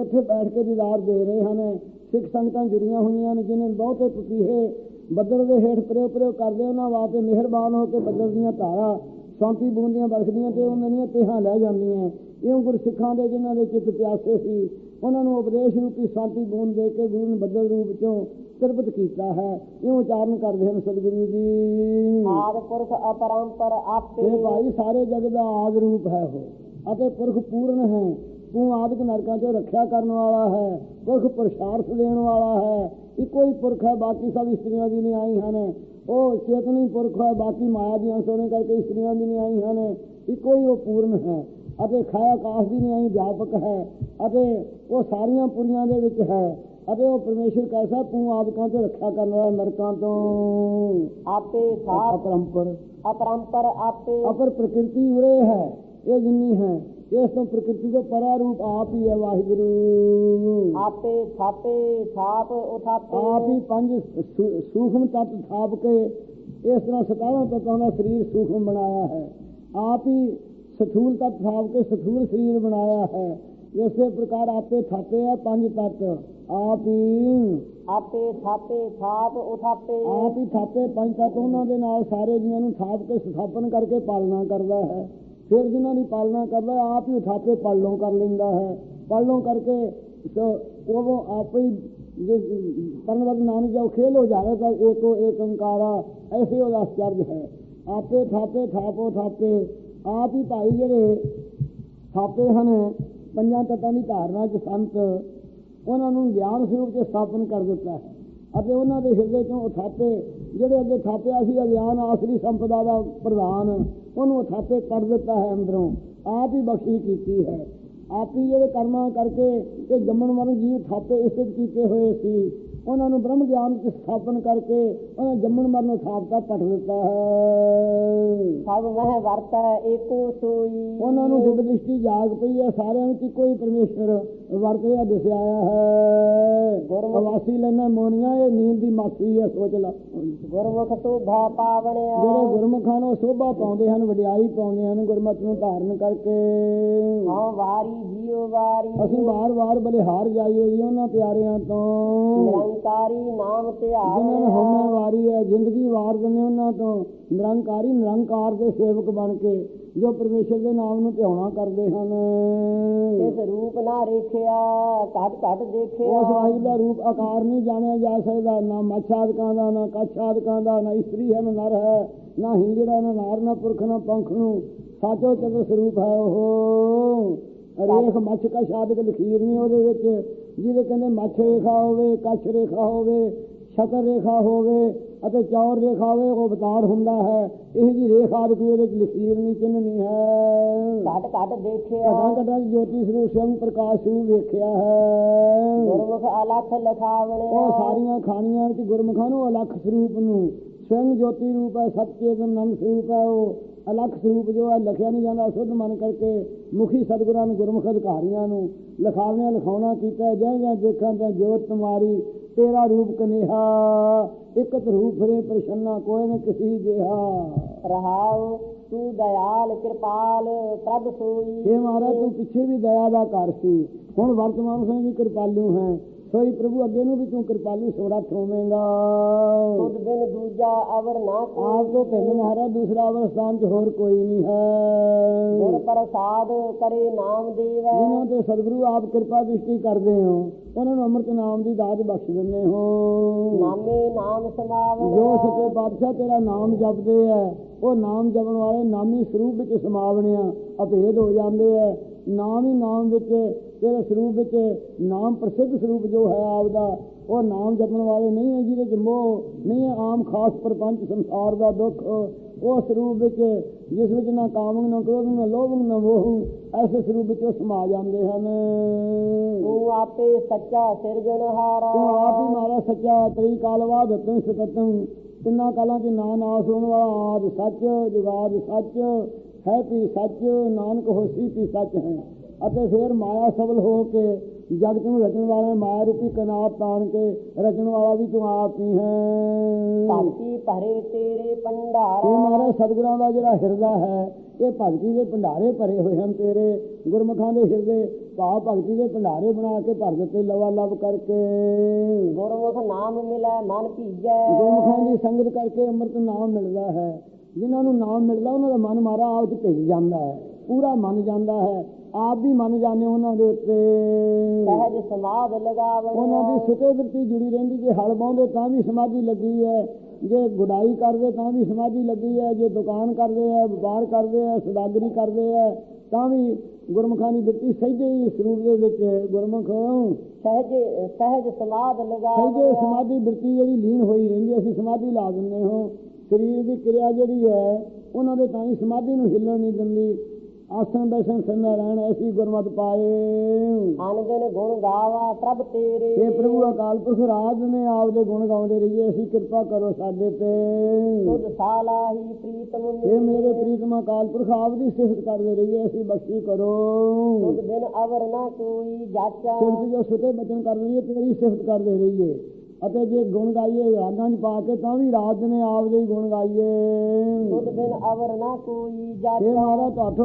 Speaker 2: ਇੱਥੇ ਬੈਠ ਕੇ ਦੀਦਾਰ ਦੇ ਰਹੇ ਹਨ, ਸਿੱਖ ਸੰਗਤਾਂ ਜੁੜੀਆਂ ਹੋਈਆਂ ਨੇ, ਜਿਨ੍ਹਾਂ ਬਹੁਤੇ ਪਤੀਹੇ ਬੱਦਲ ਦੇ ਹੇਠ ਪਰਿਓ ਪਰਿਓ ਕਰਦੇ, ਉਹਨਾਂ ਵਾਸਤੇ ਮਿਹਰਬਾਨ ਹੋ ਕੇ ਬੱਦਲ ਦੀਆਂ ਧਾਰਾ ਸ਼ਾਂਤੀ ਬੂੰਦੀਆਂ ਵਰਖਦੀਆਂ ਤੇ ਉਹਨਾਂ ਦੀਆਂ ਤੇਹਾਂ ਲੈ ਜਾਂਦੀਆਂ। ਇਉਂ ਗੁਰਸਿੱਖਾਂ ਦੇ ਜਿਨ੍ਹਾਂ ਦੇ ਚਿੱਤ ਪਿਆਸੇ ਸੀ ਉਹਨਾਂ ਨੂੰ ਉਪਦੇਸ਼ ਰੂਪੀ ਸ਼ਾਂਤੀ ਬੂੰਦ ਦੇ ਕੇ ਗੁਰੂ ਨੇ ਬੱਦਲ ਰੂਪ ਚੋਂ ਕਿਰਪਤ ਕੀਤਾ ਹੈ। ਇਉਂ ਉਚਾਰਨ ਕਰਦੇ ਹਨ ਸਤਿਗੁਰੂ ਜੀ।
Speaker 1: ਆਦ ਪੁਰਖ ਅਪਰੰਪਰ ਆਪੇ
Speaker 2: ਇਹ ਭਾਈ ਸਾਰੇ ਜਗ ਦਾ ਆਦ ਰੂਪ ਹੈ ਉਹ ਅਤੇ ਪੁਰਖ ਪੂਰਨ ਹੈ। ਤੂੰ ਆਦਿਕ ਨਰਕਾਂ ਚੋਂ ਰੱਖਿਆ ਕਰਨ ਵਾਲਾ ਹੈ ਪੁਰਖ ਪੁਰਸ਼ਾਰਥ ਦੇਣ ਵਾਲਾ ਹੈ। ਇੱਕੋ ਹੀ ਪੁਰਖ ਹੈ ਬਾਕੀ ਸਭ ਇਸਤਰੀਆਂ ਵੀ ਨਹੀਂ ਆਈ ਹਨ। ਉਹ ਚੇਤਨੀ ਪੁਰਖ ਹੈ ਬਾਕੀ ਮਾਇਆ ਦੀਆਂ ਸੋਨੇ ਕਰਕੇ ਇਸਤਰੀਆਂ ਵੀ ਨਹੀਂ ਆਈ ਹਨ ਇੱਕੋ ਹੀ ਉਹ ਪੂਰਨ ਹੈ ਅਤੇ ਖਾਇਆ ਆਕਾਸ਼ ਦੀ ਨਹੀਂ ਆਈ ਵਿਆਪਕ ਹੈ ਅਤੇ ਉਹ ਸਾਰੀਆਂ ਪੁਰੀਆਂ ਦੇ ਵਿੱਚ ਹੈ ਅਤੇ ਉਹ ਪਰਮੇਸ਼ਰ ਕੈਸਾ ਤੂੰ ਆਦਿਕਾਂ ਤੋਂ ਰੱਖਿਆ ਕਰਨ ਵਾਲਾ ਨਰਕਾਂ ਤੋਂ
Speaker 1: ਆਪੇ ਸਾਪ
Speaker 2: ਅਪਰੰਪਰ
Speaker 1: ਅਪਰੰਪਰ ਆਪੇ
Speaker 2: ਅਪਰ ਪ੍ਰਕਿਰਤੀ ਉਰੇ ਹੈ ਇਹ ਜਿੰਨੀ ਹੈ ਇਸ ਤੋਂ ਪ੍ਰਕਿਰਤੀ ਤੋਂ ਪਰਾ ਰੂਪ ਆਪ ਹੀ ਹੈ ਵਾਹਿਗੁਰੂ।
Speaker 1: ਆਪੇ ਥਾਪੇ ਥਾਪ ਉਥਾਪੇ
Speaker 2: ਆਪ ਹੀ ਪੰਜ ਸੂਖਮ ਤੱਤ ਥਾਪ ਕੇ ਇਸ ਤਰ੍ਹਾਂ 57 ਤੱਤਾਂ ਦਾ ਸਰੀਰ ਸੂਖਮ ਬਣਾਇਆ ਹੈ। ਆਪ ਹੀ ਸਥੂਲ ਤੱਤ ਥਾਪ ਕੇ ਸਥੂਲ ਸਰੀਰ ਬਣਾਇਆ ਹੈ। ਇਸੇ ਪ੍ਰਕਾਰ ਆਪੇ ਥਾਪੇ ਹੈ ਪੰਜ ਤੱਤ। ਆਪ ਹੀ
Speaker 1: ਆਪੇ ਥਾਪੇ ਥਾਪ ਉਥਾਪੇ
Speaker 2: ਆਪ ਹੀ ਥਾਪੇ ਪੰਜ ਤੱਤ ਉਹਨਾਂ ਦੇ ਨਾਲ ਸਾਰੇ ਜੀਆਂ ਨੂੰ ਥਾਪ ਕੇ ਸਥਾਪਨ ਕਰਕੇ ਪਾਲਣਾ ਕਰਦਾ ਹੈ। ਫਿਰ ਜਿਨ੍ਹਾਂ ਦੀ ਪਾਲਣਾ ਕਰਦਾ ਆਪ ਹੀ ਥਾਪੇ ਪਾਲਣੋਂ ਕਰ ਲੈਂਦਾ ਹੈ। ਪਾਲਣੋਂ ਕਰਕੇ ਸੋ ਉਹ ਆਪ ਹੀ ਜਿਸ ਪਰਨਵਤ ਨਾਨਕ ਜੋ ਖੇਲ ਹੋ ਜਾਵੇ ਤਾਂ ਏਕੋ ਏਕ ਓੰਕਾਰਾ ਐਸੇ ਉਹਦਾ ਚਰਜ ਹੈ। ਆਪੇ ਥਾਪੇ ਥਾਪੋ ਥਾਪੇ ਆਪ ਹੀ ਭਾਈ ਜਿਹੜੇ ਥਾਪੇ ਹਨ, ਪੰਜਾਂ ਤੱਤਾਂ ਦੀ ਧਾਰਨਾ ਚ ਸੰਤ, ਉਹਨਾਂ ਨੂੰ ਗਿਆਨ ਸਰੂਪ ਚ ਸਥਾਪਨ ਕਰ ਦਿੱਤਾ ਹੈ। ਅਤੇ ਉਹਨਾਂ ਦੇ ਹਿਰਦੇ ਚੋਂ ਉਹ ਥਾਪੇ ਜਿਹੜੇ ਅੱਗੇ ਥਾਪਿਆ ਸੀ ਅਗਿਆਨ ਆਸਰੀ ਸੰਪਦਾ ਦਾ ਪ੍ਰਧਾਨ ਉਹਨੂੰ ਉਹ ਥਾਪੇ ਕੱਢ ਦਿੱਤਾ ਹੈ ਅੰਦਰੋਂ। ਆਪ ਹੀ ਬਖਸ਼ੀ ਕੀਤੀ ਹੈ। ਆਪ ਹੀ ਜਿਹੜੇ ਕਰਮਾਂ ਕਰਕੇ ਇਹ ਜੰਮਣ ਮਰਨ ਜੀਵ ਥਾਪੇ ਇਸਤ ਕੀਤੇ ਹੋਏ ਸੀ ਉਹਨਾਂ ਨੂੰ ਬ੍ਰਹਮ ਗਿਆਨ ਚ ਸਥਾਪਨ ਕਰਕੇ ਉਹਨਾਂ ਜੰਮਣ ਮਰਨ ਨੂੰ ਥਾਪਤਾ ਪਟ ਦਿੱਤਾ ਹੈ।
Speaker 1: ਸਭ ਮਹਿ ਵਰਤੈ ਏਕੋ ਸੋਈ।
Speaker 2: ਉਹਨਾਂ ਨੂੰ ਦਿਵ ਦ੍ਰਿਸ਼ਟੀ ਜਾਗ ਪਈ ਹੈ ਸਾਰਿਆਂ ਵਿੱਚ ਹੀ ਪਰਮੇਸ਼ਰ ਵਰਤਿਆ ਦਿਸਿਆ ਹੈ।
Speaker 1: ਗੁਰਮੁਖ-
Speaker 2: ਅਵਾਸੀ ਲੈਣਾ ਮੋਨੀਆਂ ਇਹ ਨੀਂਦ ਦੀ ਮਾਸੀ ਹੈ ਸੋਚ ਲਾ।
Speaker 1: ਗੁਰਮੁਖ ਸੋਭਾ ਪਾਵਣਿਆ।
Speaker 2: ਜਿਹੜੇ ਗੁਰਮੁਖਾਂ ਨੂੰ ਸੋਭਾ ਪਾਉਂਦੇ ਹਨ ਵਡਿਆਈ ਪਾਉਂਦੇ ਹਨ ਗੁਰਮਤਿ ਨੂੰ ਧਾਰਨ ਕਰਕੇ।
Speaker 1: ਹਾਂ ਵਾਰੀ ਜੀਉ ਵਾਰੀ
Speaker 2: ਅਸੀਂ ਵਾਰ-ਵਾਰ ਬਲਿਹਾਰ ਜਾਈਏ ਜੀ ਉਹਨਾਂ ਪਿਆਰਿਆਂ ਤੋਂ।
Speaker 1: ਨਿਰੰਕਾਰੀ ਨਾਮ
Speaker 2: ਜਿਨ੍ਹਾਂ ਨੇ ਹਉਮੈ ਵਾਰੀ ਹੈ ਜ਼ਿੰਦਗੀ ਵਾਰ ਦਿੰਦੇ ਉਹਨਾਂ ਤੋਂ। ਨਿਰੰਕਾਰੀ ਨਿਰੰਕਾਰ ਦੇ ਸੇਵਕ ਬਣ ਕੇ। ਜੋ ਪਰਮੇਸ਼ਰ ਦੇ ਨਾਮ ਨੂੰ ਧਿਆਉਣਾ ਕਰਦੇ ਹਨ।
Speaker 1: ਇਸ ਰੂਪ ਨਾ ਰੇਖਿਆ ਘਟ ਘਟ ਦੇਖਿਆ।
Speaker 2: ਉਸ ਵਾਹਿਗੁਰੂ ਦਾ ਰੂਪ ਆਕਾਰ ਨਹੀਂ ਜਾਣਿਆ ਜਾ ਸਕਦਾ ਨਾ ਮੱਛਾਦਕਾਂ ਦਾ ਨਾ ਕੱਛਾਦਕਾਂ ਦਾ ਨਾ ਇਸਤਰੀ ਹੈ ਨਾ ਨਰ ਹੈ ਨਾ ਹਿੰਜੜਾ ਨਾ ਨਾਰ ਨਾ ਪੁਰਖ ਨਾ ਪੰਖ ਨੂੰ ਸਾਚੋ ਚਤੁਰ ਸਰੂਪ ਹੈ ਉਹ। ਰੇਖ ਮੱਛ ਕਾ ਸ਼ਾਦਕ ਲਖੀਰ ਨਹੀਂ ਉਹਦੇ ਵਿੱਚ ਜਿਹਦੇ ਕਹਿੰਦੇ ਮੱਛ ਰੇਖਾ ਹੋਵੇ ਕੱਛ ਰੇਖਾ ਹੋਵੇ ਸ਼ਤਰ ਰੇਖਾ ਹੋਵੇ ਅਤੇ ਚੌਰ ਰੇਖਾ ਹੋਵੇ ਉਹ ਅਵਤਾਰ ਹੁੰਦਾ ਹੈ। ਇਹ ਜੀ ਰੇਖਾ ਦੀ ਉਹਦੇ ਲਖੀਰ ਨਹੀਂ ਨਹੀਂ ਹੈ।
Speaker 1: ਘਟ ਘਟ ਦੇਖਿਆ।
Speaker 2: ਘਟਾਂ ਘਟਾਂ ਜੋਤੀ ਸਰੂਪ ਸਿੰਘ ਪ੍ਰਕਾਸ਼ ਸਰੂਪ ਵੇਖਿਆ ਹੈ।
Speaker 1: ਗੁਰਮੁਖ ਅਲਖ
Speaker 2: ਉਹ
Speaker 1: ਲਖਾਵਣਿਆ
Speaker 2: ਸਾਰੀਆਂ ਖਾਣੀਆਂ ਵਿੱਚ ਗੁਰਮੁਖਾਂ ਨੂੰ ਅਲੱਖ ਸਰੂਪ ਨੂੰ। ਸਵਯੰ ਜੋਤੀ ਰੂਪ ਹੈ ਸਤਚੇਤਨ ਨੰਦ ਸਰੂਪ ਹੈ ਉਹ ਅਲੱਖ ਸਰੂਪ ਜੋ ਹੈ ਲਿਖਿਆ ਨਹੀਂ ਜਾਂਦਾ ਸੁਧ ਮਨ ਕਰਕੇ। ਮੁਖੀ ਸਤਿਗੁਰਾਂ ਨੂੰ ਗੁਰਮੁਖ ਅਧਿਕਾਰੀਆਂ ਨੂੰ ਲਿਖਾਵਣਿਆ ਲਿਖਾਉਣਾ ਕੀਤਾ ਜੈ ਜੈ ਦੇਖਾਂ ਤਾਂ ਜੋਤ ਤੁਮਾਰੀ ਤੇਰਾ ਰੂਪ ਕਨੇਹਾ ਇਕਤ ਰੂਪ ਫਰੇ ਪ੍ਰਸੰਨਾ ਕੋਈ ਨ ਕਿਸੀ ਜਿਹਾ।
Speaker 1: ਰਹਾਉ ਤੂੰ ਦਇਆਲ ਕਿਰਪਾਲ ਪ੍ਰਭ ਸੋਈ।
Speaker 2: ਇਹ ਮਹਾਰਾਜ ਤੂੰ ਪਿੱਛੇ ਵੀ ਦਇਆ ਦਾ ਘਰ ਸੀ। ਹੁਣ ਵਰਤਮਾਨ ਸਮੇਂ ਵੀ ਕਿਰਪਾਲੂ ਹੈ। ਸੋਈ ਪ੍ਰਭੂ ਅੱਗੇ ਨੂੰ ਵੀ ਤੂੰ ਕਿਰਪਾਲੂ ਸਮਰੱਥ ਹੋਵੇਂਗਾ
Speaker 1: ਤੁਧ ਬਿਨ ਦੂਜਾ ਅਵਰ ਨਾ
Speaker 2: ਆਪ
Speaker 1: ਕੋਈ
Speaker 2: ਤੋਂ ਪਹਿਲੇ ਮਹਾਰਾਜ ਦੂਸਰਾ ਅਵਸਥਾਨ 'ਚ ਹੋਰ ਕੋਈ ਨਹੀਂ ਹੈ।
Speaker 1: ਗੁਰ ਪ੍ਰਸਾਦ ਕਰੇ ਨਾਮ ਦੇਵੈ।
Speaker 2: ਜਿਨ੍ਹਾਂ ਤੇ ਸਤਿਗੁਰੂ ਆਪ ਕਿਰਪਾ ਦ੍ਰਿਸ਼ਟੀ ਕਰਦੇ ਹੋ ਉਹਨਾਂ ਨੂੰ ਅੰਮ੍ਰਿਤ ਨਾਮ ਦੀ ਦਾਤ ਬਖਸ਼ ਦਿੰਦੇ ਹੋ।
Speaker 1: ਨਾਮੇ ਨਾਮ ਸਮਾਵਣ
Speaker 2: ਜੋ ਸੱਚੇ ਪਾਤਸ਼ਾਹ ਤੇਰਾ ਨਾਮ ਜਪਦੇ ਐ ਉਹ ਨਾਮ ਜਪਣ ਵਾਲੇ ਨਾਮੀ ਸਰੂਪ ਵਿੱਚ ਸਮਾਵਣਿਆ ਅਭੇਦ ਹੋ ਜਾਂਦੇ ਐ। ਨਾਮ ਹੀ ਨਾਮ ਵਿੱਚ ਤੇਰੇ ਸਰੂਪ ਵਿੱਚ ਨਾਮ ਪ੍ਰਸਿੱਧ ਸਰੂਪ ਜੋ ਹੈ ਆਪਦਾ ਉਹ ਨਾਮ ਜਪਣ ਵਾਲੇ ਨਹੀਂ ਹੈ ਜਿਹਦੇ ਚ ਮੋਹ ਨਹੀਂ ਹੈ ਆਮ ਖਾਸ ਪਰਪੰਚ ਸੰਸਾਰ ਦਾ ਦੁੱਖ। ਉਹ ਸਰੂਪ ਵਿੱਚ ਜਿਸ ਵਿੱਚ ਨਾ ਕਾਮੰ ਨਾ ਕ੍ਰੋਧ ਨਾ ਲੋਭ ਨਾ ਮੋਹ ਐਸੇ ਸਰੂਪ ਵਿੱਚੋਂ ਸਮਾ ਜਾਂਦੇ ਹਨ।
Speaker 1: ਤੂੰ ਆਪੇ ਸੱਚਾ ਸਿਰਜਣਹਾਰਾ
Speaker 2: ਤੂੰ ਆਪ ਹੀ ਮਾਰਾ ਸੱਚਾ ਤਰੀ ਕਾਲਵਾ ਦਤੰ ਸਤਤੰ। ਤਿੰਨਾਂ ਕਾਲਾਂ 'ਚ ਨਾਂ ਨਾਸ ਹੋਣ ਵਾਲਾ ਆਦ ਸੱਚ ਜੁਗਾਦ ਸੱਚ ਹੈ ਵੀ ਸੱਚ ਨਾਨਕ ਹੋਸੀ ਵੀ ਸੱਚ ਹੈ। ਅਤੇ ਫਿਰ ਮਾਇਆ ਸਬਲ ਹੋ ਕੇ ਜਗਤ ਨੂੰ ਰਚਣ ਵਾਲਾ ਮਾਇਆ ਰੂਪੀ ਕਨਾਤ ਤਾਣ ਕੇ ਰਚਣ ਵਾਲਾ ਵੀ ਤੂੰ ਆਪ ਹੀ ਹੈ।
Speaker 1: ਭਗਤੀ ਭਰੇ ਤੇਰੇ
Speaker 2: ਇਹ
Speaker 1: ਭੰਡਾਰਾ
Speaker 2: ਮਹਾਰਾਜ ਸਤਿਗੁਰਾਂ ਦਾ ਜਿਹੜਾ ਹਿਰਦਾ ਹੈ ਇਹ ਭਗਤੀ ਦੇ ਭੰਡਾਰੇ ਭਰੇ ਹੋਏ ਹਨ ਤੇਰੇ। ਗੁਰਮੁਖਾਂ ਦੇ ਹਿਰਦੇ ਭਾਵ ਭਗਤੀ ਦੇ ਭੰਡਾਰੇ ਬਣਾ ਕੇ ਭਰ ਦਿੱਤੇ ਲਵਾ ਲਵ ਕਰਕੇ।
Speaker 1: ਗੁਰਮੁਖ ਨਾਮ ਮਿਲੈ ਮਨ ਭੀਜੈ।
Speaker 2: ਗੁਰਮੁਖਾਂ ਦੀ ਸੰਗਤ ਕਰਕੇ ਅੰਮ੍ਰਿਤ ਨਾਮ ਮਿਲਦਾ ਹੈ। ਜਿਨ੍ਹਾਂ ਨੂੰ ਨਾਮ ਮਿਲਦਾ ਉਹਨਾਂ ਦਾ ਮਨ ਮਾਰਾ ਆਪ ਚ ਭਿੱਜ ਜਾਂਦਾ ਹੈ। ਪੂਰਾ ਮੰਨ ਜਾਂਦਾ ਹੈ। ਆਪ ਵੀ ਮੰਨ ਜਾਂਦੇ ਉਹਨਾਂ ਦੇ ਉੱਤੇ।
Speaker 1: ਸਹਿਜ ਸਮਾਧ ਲਗਾਵਣ।
Speaker 2: ਉਹਨਾਂ ਦੀ ਸੁਤੇ ਬਿਰਤੀ ਜੁੜੀ ਰਹਿੰਦੀ ਜੇ ਹਲ ਬਾਉਂਦੇ ਤਾਂ ਵੀ ਸਮਾਧੀ ਲੱਗੀ ਹੈ। ਜੇ ਗੁਡਾਈ ਕਰਦੇ ਤਾਂ ਵੀ ਸਮਾਧੀ ਲੱਗੀ ਹੈ। ਜੇ ਦੁਕਾਨ ਕਰਦੇ ਹੈ ਵਪਾਰ ਕਰਦੇ ਹੈ ਸੌਦਾਗਰੀ ਕਰਦੇ ਹੈ ਤਾਂ ਵੀ ਗੁਰਮੁਖਾਂ ਦੀ ਬਿਰਤੀ ਸਹਿਜੇ ਹੀ ਸਰੂਪ ਦੇ ਵਿੱਚ ਗੁਰਮੁਖ
Speaker 1: ਸਹਿਜ ਸਹਿਜ ਸਮਾਧ
Speaker 2: ਸਹਿਜੇ ਸਮਾਧੀ ਬਿਰਤੀ ਜਿਹੜੀ ਲੀਨ ਹੋਈ ਰਹਿੰਦੀ ਅਸੀਂ ਸਮਾਧੀ ਲਾ ਦਿੰਦੇ ਹਾਂ। ਸਰੀਰ ਦੀ ਕਿਰਿਆ ਜਿਹੜੀ ਹੈ ਉਹਨਾਂ ਦੇ ਤਾਂ ਹੀ ਸਮਾਧੀ ਨੂੰ ਹਿੱਲਣ ਨਹੀਂ ਦਿੰਦੀ। ਆਸਣ ਬੈਸਣ ਸੰਨਾ ਰਹਿਣ ਐਸੀ ਗੁਰਮਤ ਪਾਏ।
Speaker 1: ਅਨੰਦਨ ਗੁਣ ਗਾਵਾ ਪ੍ਰਭ ਤੇਰੇ।
Speaker 2: ਇਹ ਪ੍ਰਭੂ ਅਕਾਲ ਪੁਰਖ ਰਾਜ ਨੇ ਆਪ ਦੇ ਗੁਣ ਗਾਉਂਦੇ ਰਹੀਏ ਅਸੀਂ ਕਿਰਪਾ ਕਰੋ ਸਾਡੇ ਤੇ।
Speaker 1: ਤੁਧ ਸਾਲਾਹੀ ਪ੍ਰੀਤਮ
Speaker 2: ਇਹ ਮੇਰੇ ਪ੍ਰੀਤਮ ਅਕਾਲ ਪੁਰਖ ਆਪ ਦੀ ਸਿਫਤ ਕਰਦੇ ਰਹੀਏ ਅਸੀਂ ਬਖਸ਼ੀ ਕਰੋ।
Speaker 1: ਤੁਧ ਬਿਨ ਅਵਰ ਨਾ ਕੋਈ ਜਾਚਾ।
Speaker 2: ਸਿਫਤ ਜੋ ਸੁਤੇ ਬਚਨ ਕਰ ਰਹੀਏ ਤੇਰੀ ਸਿਫਤ ਕਰਦੇ ਰਹੀਏ। ਅਤੇ ਜੇ ਗੁਣ ਗਾਈਏ ਰਾਗਾਂ 'ਚ ਪਾ ਕੇ ਤਾਂ ਵੀ ਰਾਤ ਨੇ ਆਪ ਦੇ ਹੀ ਗੁਣ ਗਾਈਏ।
Speaker 1: ਤੁਧ ਬਿਨ ਅਵਰ ਨਾ ਕੋਈ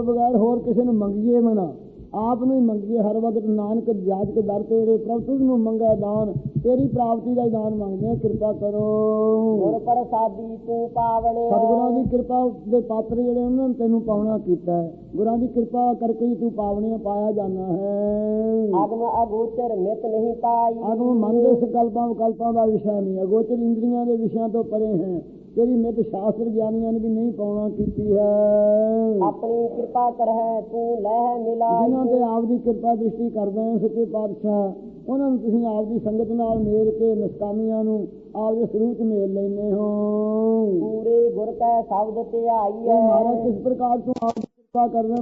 Speaker 2: ਬਗੈਰ ਹੋਰ ਕਿਸੇ ਨੂੰ ਮੰਗੀਏ ਮਨਾ ਆਪ ਨੂੰ ਹੀ ਮੰਗੀਏ ਹਰ ਵਕਤ। ਨਾਨਕ ਜਾਜਕ ਦਰ ਤੇਰੇ ਪ੍ਰਭ ਤੁਝ ਨੂੰ ਮੰਗੈ ਦਾਨ। ਤੇਰੀ ਪ੍ਰਾਪਤੀ ਦਾ ਦਾਨ ਮੰਗਦੇ ਕਿਰਪਾ ਕਰੋ।
Speaker 1: ਗੁਰ ਪ੍ਰਸਾਦੀ ਤੂੰ ਪਾਵਣਿਆ
Speaker 2: ਸਤਿਗੁਰਾਂ ਦੀ ਕਿਰਪਾ ਦੇ ਪਾਤਰ ਜਿਹੜੇ ਉਹਨਾਂ ਨੇ ਤੈਨੂੰ ਪਾਉਣਾ ਕੀਤਾ ਹੈ। ਗੁਰਾਂ ਦੀ ਕਿਰਪਾ ਕਰਕੇ ਹੀ ਤੂੰ ਪਾਵਣਿਆ ਪਾਇਆ ਜਾਣਾ ਹੈ।
Speaker 1: ਆਗਮ ਅਗੋਚਰ ਮਿਤ ਨਹੀਂ ਪਾਈ।
Speaker 2: ਆਗਮ ਮਨ ਦੇ ਸੰਕਲਪਾਂ ਵਿਕਲਪਾਂ ਦਾ ਵਿਸ਼ਾ ਨਹੀਂ। ਅਗੋਚਰ ਇੰਦਰੀਆਂ ਦੇ ਵਿਸ਼ਿਆਂ ਤੋਂ ਪਰੇ ਹੈ। ਤੇਰੀ ਮਿਤ ਸ਼ਾਸਤਰ ਗਿਆਨੀਆਂ ਨੇ ਵੀ ਨਹੀਂ ਪਾਉਣਾ ਕੀਤੀ ਹੈ।
Speaker 1: ਆਪਣੀ ਕਿਰਪਾ ਕਰਹਿ ਤੂੰ ਲਹਿ ਮਿਲਾਈ
Speaker 2: ਜਿਨ੍ਹਾਂ ਤੇ ਆਪ ਦੀ ਕਿਰਪਾ ਦ੍ਰਿਸ਼ਟੀ ਕਰਦੇ ਹੋ ਸੱਚੇ ਪਾਤਸ਼ਾਹ ਉਹਨਾਂ ਨੂੰ ਤੁਸੀਂ ਆਪ ਦੀ ਸੰਗਤ ਨਾਲ ਮੇਲ ਕੇ ਨਿਸ਼ਕਾਮੀਆਂ ਨੂੰ ਆਪ ਦੇ ਸਰੂਪ ਮੇਲ ਲੈਨੇ ਹੋ।
Speaker 1: ਪੂਰੇ ਗੁਰ ਕੈ ਸ਼ਬਦ ਧਿਆਈ
Speaker 2: ਇਹ ਮਹਾਰਾਜ ਕਿਸ ਪ੍ਰਕਾਰ ਤੋਂ ਆਪ ਦੀ ਕਿਰਪਾ ਕਰਦੇ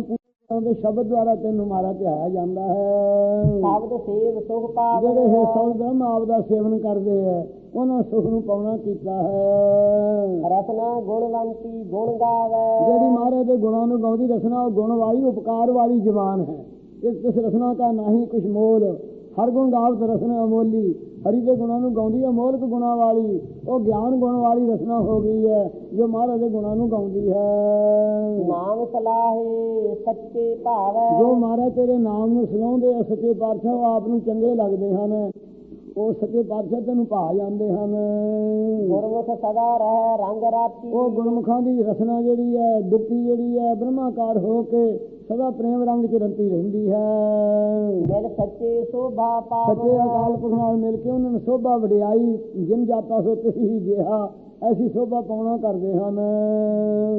Speaker 2: ਹੋ ਦੇ ਸ਼ਬਦ ਦੁਆਰਾ ਤੈਨੂੰ ਮਹਾਰਾਜ ਧਿਆਇਆ ਜਾਂਦਾ ਹੈ।
Speaker 1: ਸ਼ਬਦ ਸੇਵ ਸੁਖ ਪਾਵ।
Speaker 2: ਜਿਹੜੇ ਹੈ ਸੌ ਬ੍ਰਹਮ ਆਪ ਦਾ ਸੇਵਨ ਕਰਦੇ ਹੈ ਉਹਨਾਂ ਸੁਖ ਨੂੰ ਪਾਉਣਾ ਕੀਤਾ ਹੈ।
Speaker 1: ਰਸਨਾ ਗੁਣਵੰਤੀ ਗੁਣ ਗਾਵੇ।
Speaker 2: ਜਿਹੜੀ ਮਹਾਰਾਜ ਦੇ ਗੁਣਾਂ ਨੂੰ ਗਾਉਂਦੀ ਰਸਨਾ ਉਹ ਗੁਣ ਵਾਲੀ ਉਪਕਾਰ ਵਾਲੀ ਜ਼ਬਾਨ ਹੈ। ਇਸ ਇਸ ਰਸਨਾ ਦਾ ਨਹੀਂ ਕੁਛ ਮੋਲ। ਹਰ ਗੁਣ ਗਾਵਤ ਰਸਨਾ ਅਮੋਲੀ। ਹਰੀ ਦੇ ਗੁਣਾਂ ਨੂੰ ਗਾਉਂਦੀ ਹੈ ਮੋਲਕ ਗੁਣਾਂ ਵਾਲੀ। ਉਹ ਗਿਆਨ ਗੁਣ ਵਾਲੀ ਰਸਨਾ ਹੋ ਗਈ ਹੈ ਜੋ ਮਹਾਰਾਜ ਦੇ ਗੁਣਾਂ ਨੂੰ ਗਾਉਂਦੀ ਹੈ।
Speaker 1: ਨਾਮ ਸਲਾਹੇ ਸੱਚੇ ਭਾਵੈ।
Speaker 2: ਜੋ ਮਹਾਰਾਜ ਤੇਰੇ ਨਾਮ ਨੂੰ ਸਲਾਉਂਦੇ ਆ ਸੱਚੇ ਪਾਤਸ਼ਾਹ ਆਪ ਨੂੰ ਚੰਗੇ ਲੱਗਦੇ ਹਨ। ਉਹ ਸੱਚੇ ਪਾਤਸ਼ਾਹ ਤੈਨੂੰ ਭਾ ਜਾਂਦੇ ਹਨ।
Speaker 1: ਗੁਰਮੁਖ ਸਦਾ ਰਹਿ ਰੰਗ ਰਾਤੀ।
Speaker 2: ਉਹ ਗੁਰਮੁਖਾਂ ਦੀ ਰਸਨਾ ਜਿਹੜੀ ਹੈ ਬਿਰਤੀ ਜਿਹੜੀ ਹੈ ਬ੍ਰਹਮਾਕਾਰ ਹੋ ਕੇ ਸਦਾ ਪ੍ਰੇਮ ਰੰਗ ਚ ਰੰਤੀ ਰਹਿੰਦੀ ਹੈ।
Speaker 1: ਮਿਲ ਸੱਚੇ ਸੋਭਾ
Speaker 2: ਸੱਚੇ
Speaker 1: ਪਾਵੈ
Speaker 2: ਅਕਾਲ ਪੁਰਖ ਨਾਲ ਮਿਲ ਕੇ ਉਹਨਾਂ ਨੂੰ ਸੋਭਾ ਵਡਿਆਈ ਜਿਨ ਜਾਤਾ ਸੋ ਤਿਸੀ ਜਿਹਾ ਐਸੀ ਸੋਭਾ ਪਾਉਣਾ ਕਰਦੇ ਹਨ।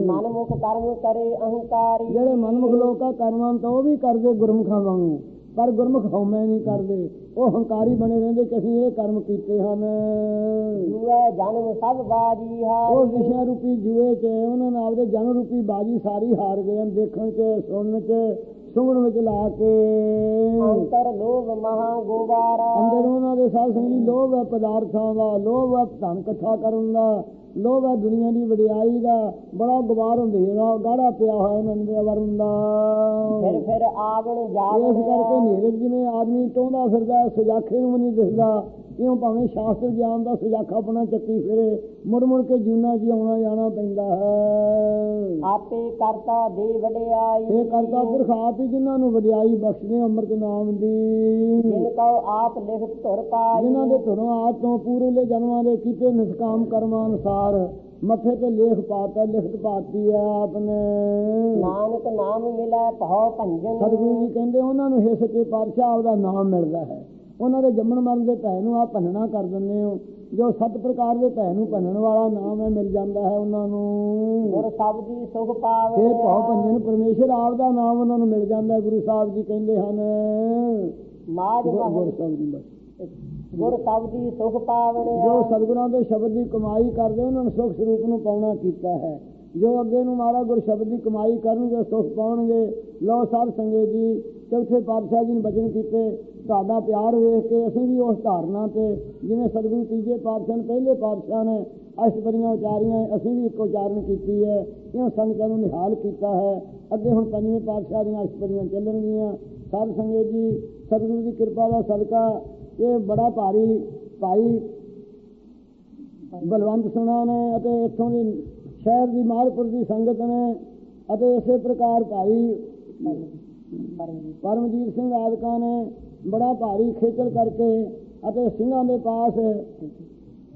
Speaker 1: ਮਨਮੁਖ ਕਰਮ ਕਰੇ ਅਹੰਕਾਰੀ।
Speaker 2: ਜਿਹੜੇ ਮਨਮੁਖ ਲੋਕਾਂ ਕਰਮਾਂ ਤਾਂ ਉਹ ਵੀ ਕਰਦੇ ਗੁਰਮੁਖਾਂ ਵਾਂਗੂ। ਪਰ ਗੁਰਮੁਖ ਹਉਮੈ ਨਹੀਂ ਕਰਦੇ। ਉਹ ਹੰਕਾਰੀ ਬਣੇ ਰਹਿੰਦੇ ਕਿ ਅਸੀਂ ਇਹ ਕਰਮ ਕੀਤੇ ਹਨ।
Speaker 1: ਜੂਐ ਜਨਮ ਸਭ ਬਾਜੀ
Speaker 2: ਉਹ
Speaker 1: ਹਾਰ
Speaker 2: ਵਿਸ਼ਾ ਰੂਪੀ ਜੂਏ 'ਚ ਉਹਨਾਂ ਨੇ ਆਪਦੇ ਜਨ ਰੂਪੀ ਬਾਜੀ ਸਾਰੀ ਹਾਰ ਗਏ ਹਨ ਦੇਖਣ 'ਚ ਸੁਣਨ 'ਚ। ਸੁਣਨ ਵਿੱਚ ਲਾ ਕੇ।
Speaker 1: ਅੰਤਰ ਲੋਭ ਮਹਾ ਗੋਬਾਰਾ।
Speaker 2: ਅੰਦਰ ਉਹਨਾਂ ਦੇ ਸਾਧ ਸੰਗੀ ਲੋਭ ਹੈ ਪਦਾਰਥਾਂ ਦਾ ਲੋਭ ਹੈ ਧਨ ਇਕੱਠਾ ਕਰਨ ਦਾ ਲੋਭ ਹੈ ਦੁਨੀਆ ਦੀ ਵਡਿਆਈ ਦਾ ਬੜਾ ਗੁਬਾਰ ਹੁੰਦੇਗਾ ਗਾੜਾ ਪਿਆ ਹੋਇਆ ਉਹਨਾਂ ਦੇ ਵਰਨ ਦਾ।
Speaker 1: ਫਿਰ ਫਿਰ ਆਵਣ
Speaker 2: ਇਸ
Speaker 1: ਜਾਵਣ
Speaker 2: ਕਰਕੇ ਹਨੇਰੇ 'ਚ ਜਿਵੇਂ ਆਦਮੀ ਟੋਂਦਾ ਫਿਰਦਾ ਸੁਜਾਖੇ ਨੂੰ ਵੀ ਨਹੀਂ ਦਿਸਦਾ ਇਉਂ ਭਾਵੇਂ ਸ਼ਾਸਤਰ ਗਿਆਨ ਦਾ ਸੁਜਾਖਾ ਆਪਣਾ ਚੱਕੀ ਫਿਰੇ ਮੁੜ ਮੁੜ ਕੇ ਜੂਨਾ ਜੀ ਆਉਣਾ ਜਾਣਾ ਪੈਂਦਾ ਹੈ।
Speaker 1: ਆਪੇ ਕਰਤਾ ਦੇ ਵਡਿਆਈ।
Speaker 2: ਇਹ ਕਰਤਾ ਪੁਰਖ ਆਪ ਹੀ ਜਿਨ੍ਹਾਂ ਨੂੰ ਵਡਿਆਈ ਬਖਸ਼ਦੇ ਅੰਮ੍ਰਿਤ ਨਾਮ ਦੀ।
Speaker 1: ਜਿਨ ਕਉ ਆਪ ਲਿਖ ਧੁਰ ਪਾਈ।
Speaker 2: ਜਿਨ੍ਹਾਂ ਦੇ ਧਰੋਂ ਆਪ ਤੋਂ ਪੂਰਲੇ ਜਨਮਾਂ ਦੇ ਕੀਤੇ ਨਿਸ਼ਕਾਮ ਕਰਮਾਂ ਅਨੁਸਾਰ ਮੱਥੇ ਤੇ ਲੇਖ ਪਾਤਾ ਲਿਖਤ ਪਾਤੀ ਹੈ ਆਪਨੇ।
Speaker 1: ਨਾਨਕ ਨਾਮ ਮਿਲੈ ਭਉ ਭੰਜਨ।
Speaker 2: ਸਤਿਗੁਰੂ ਜੀ ਕਹਿੰਦੇ ਉਹਨਾਂ ਨੂੰ ਹੈ ਸੱਚੇ ਪਾਤਸ਼ਾਹ ਆਪਦਾ ਨਾਮ ਮਿਲਦਾ ਹੈ। ਉਹਨਾਂ ਦੇ ਜੰਮਣ ਮਰਨ ਦੇ ਭੈ ਨੂੰ ਆਪ ਭੰਨਣਾ ਕਰ ਦਿੰਦੇ ਹੋ। ਜੋ ਸੱਤ ਪ੍ਰਕਾਰ ਦੇ ਭੈ ਨੂੰ ਭੰਨਣ ਵਾਲਾ ਨਾਮ ਹੈ ਮਿਲ ਜਾਂਦਾ ਹੈ ਉਹਨਾਂ ਨੂੰ।
Speaker 1: ਗੁਰ ਸਬਦੀ ਸੁਖ ਪਾਵੇ।
Speaker 2: ਇਹ ਭਉ ਭੰਜਨ ਪਰਮੇਸ਼ਰ ਆਪ ਦਾ ਨਾਮ ਉਹਨਾਂ ਨੂੰ ਮਿਲ ਜਾਂਦਾ ਹੈ ਗੁਰੂ ਸਾਹਿਬ ਜੀ ਕਹਿੰਦੇ ਹਨ।
Speaker 1: ਮਾਜ
Speaker 2: ਗੁਰ
Speaker 1: ਮਹ
Speaker 2: ਗੁਰ ਸਾਹਿਬ ਜੀ
Speaker 1: ਗੁਰ ਸਬਦੀ ਸੁਖ ਪਾਵਣਿਆ
Speaker 2: ਜੋ ਸਤਿਗੁਰਾਂ ਦੇ ਸ਼ਬਦ ਦੀ ਕਮਾਈ ਕਰਦੇ ਉਹਨਾਂ ਨੂੰ ਸੁਖ ਸਰੂਪ ਨੂੰ ਪਾਉਣਾ ਕੀਤਾ ਹੈ। ਜੋ ਅੱਗੇ ਨੂੰ ਮਾਰਾ ਗੁਰ ਸ਼ਬਦ ਦੀ ਕਮਾਈ ਕਰਨਗੇ ਸੁਖ ਪਾਉਣਗੇ। ਲੋ ਸਾਧ ਸੰਗਤ ਜੀ ਚੌਥੇ ਪਾਤਸ਼ਾਹ ਜੀ ਨੇ ਬਚਨ ਕੀਤੇ। ਤੁਹਾਡਾ ਪਿਆਰ ਵੇਖ ਕੇ ਅਸੀਂ ਵੀ ਉਸ ਧਾਰਨਾ ਤੇ ਜਿਵੇਂ ਸਤਿਗੁਰੂ ਤੀਜੇ ਪਾਤਸ਼ਾਹ ਨੇ ਪਹਿਲੇ ਪਾਤਸ਼ਾਹ ਨੇ ਅਸ਼ਟਪਰੀਆਂ ਉਚਾਰੀਆਂ ਅਸੀਂ ਵੀ ਇੱਕ ਉਚਾਰਨ ਕੀਤੀ ਹੈ ਇਉਂ ਸੰਗਤਾਂ ਨੂੰ ਨਿਹਾਲ ਕੀਤਾ ਹੈ। ਅੱਗੇ ਹੁਣ ਪੰਜਵੇਂ ਪਾਤਸ਼ਾਹ ਦੀਆਂ ਅਸ਼ਟਪਰੀਆਂ ਚੱਲਣਗੀਆਂ। ਸਾਧ ਸੰਗਤ ਜੀ ਸਤਿਗੁਰੂ ਦੀ ਕਿਰਪਾ ਦਾ ਸਦਕਾ ਇਹ ਬੜਾ ਭਾਰੀ ਭਾਈ ਬਲਵੰਤ ਸੁਣਾ ਨੇ ਅਤੇ ਇੱਥੋਂ ਦੀ ਸ਼ਹਿਰ ਦੀ ਮਾਲਪੁਰ ਦੀ ਸੰਗਤ ਨੇ ਅਤੇ ਇਸੇ ਪ੍ਰਕਾਰ ਭਾਈ ਪਰਮਜੀਤ ਸਿੰਘ ਆਦਿਕਾ ਨੇ ਬੜਾ ਭਾਰੀ ਖੇਚਲ ਕਰਕੇ ਅਤੇ ਸਿੰਘਾਂ ਦੇ ਪਾਸ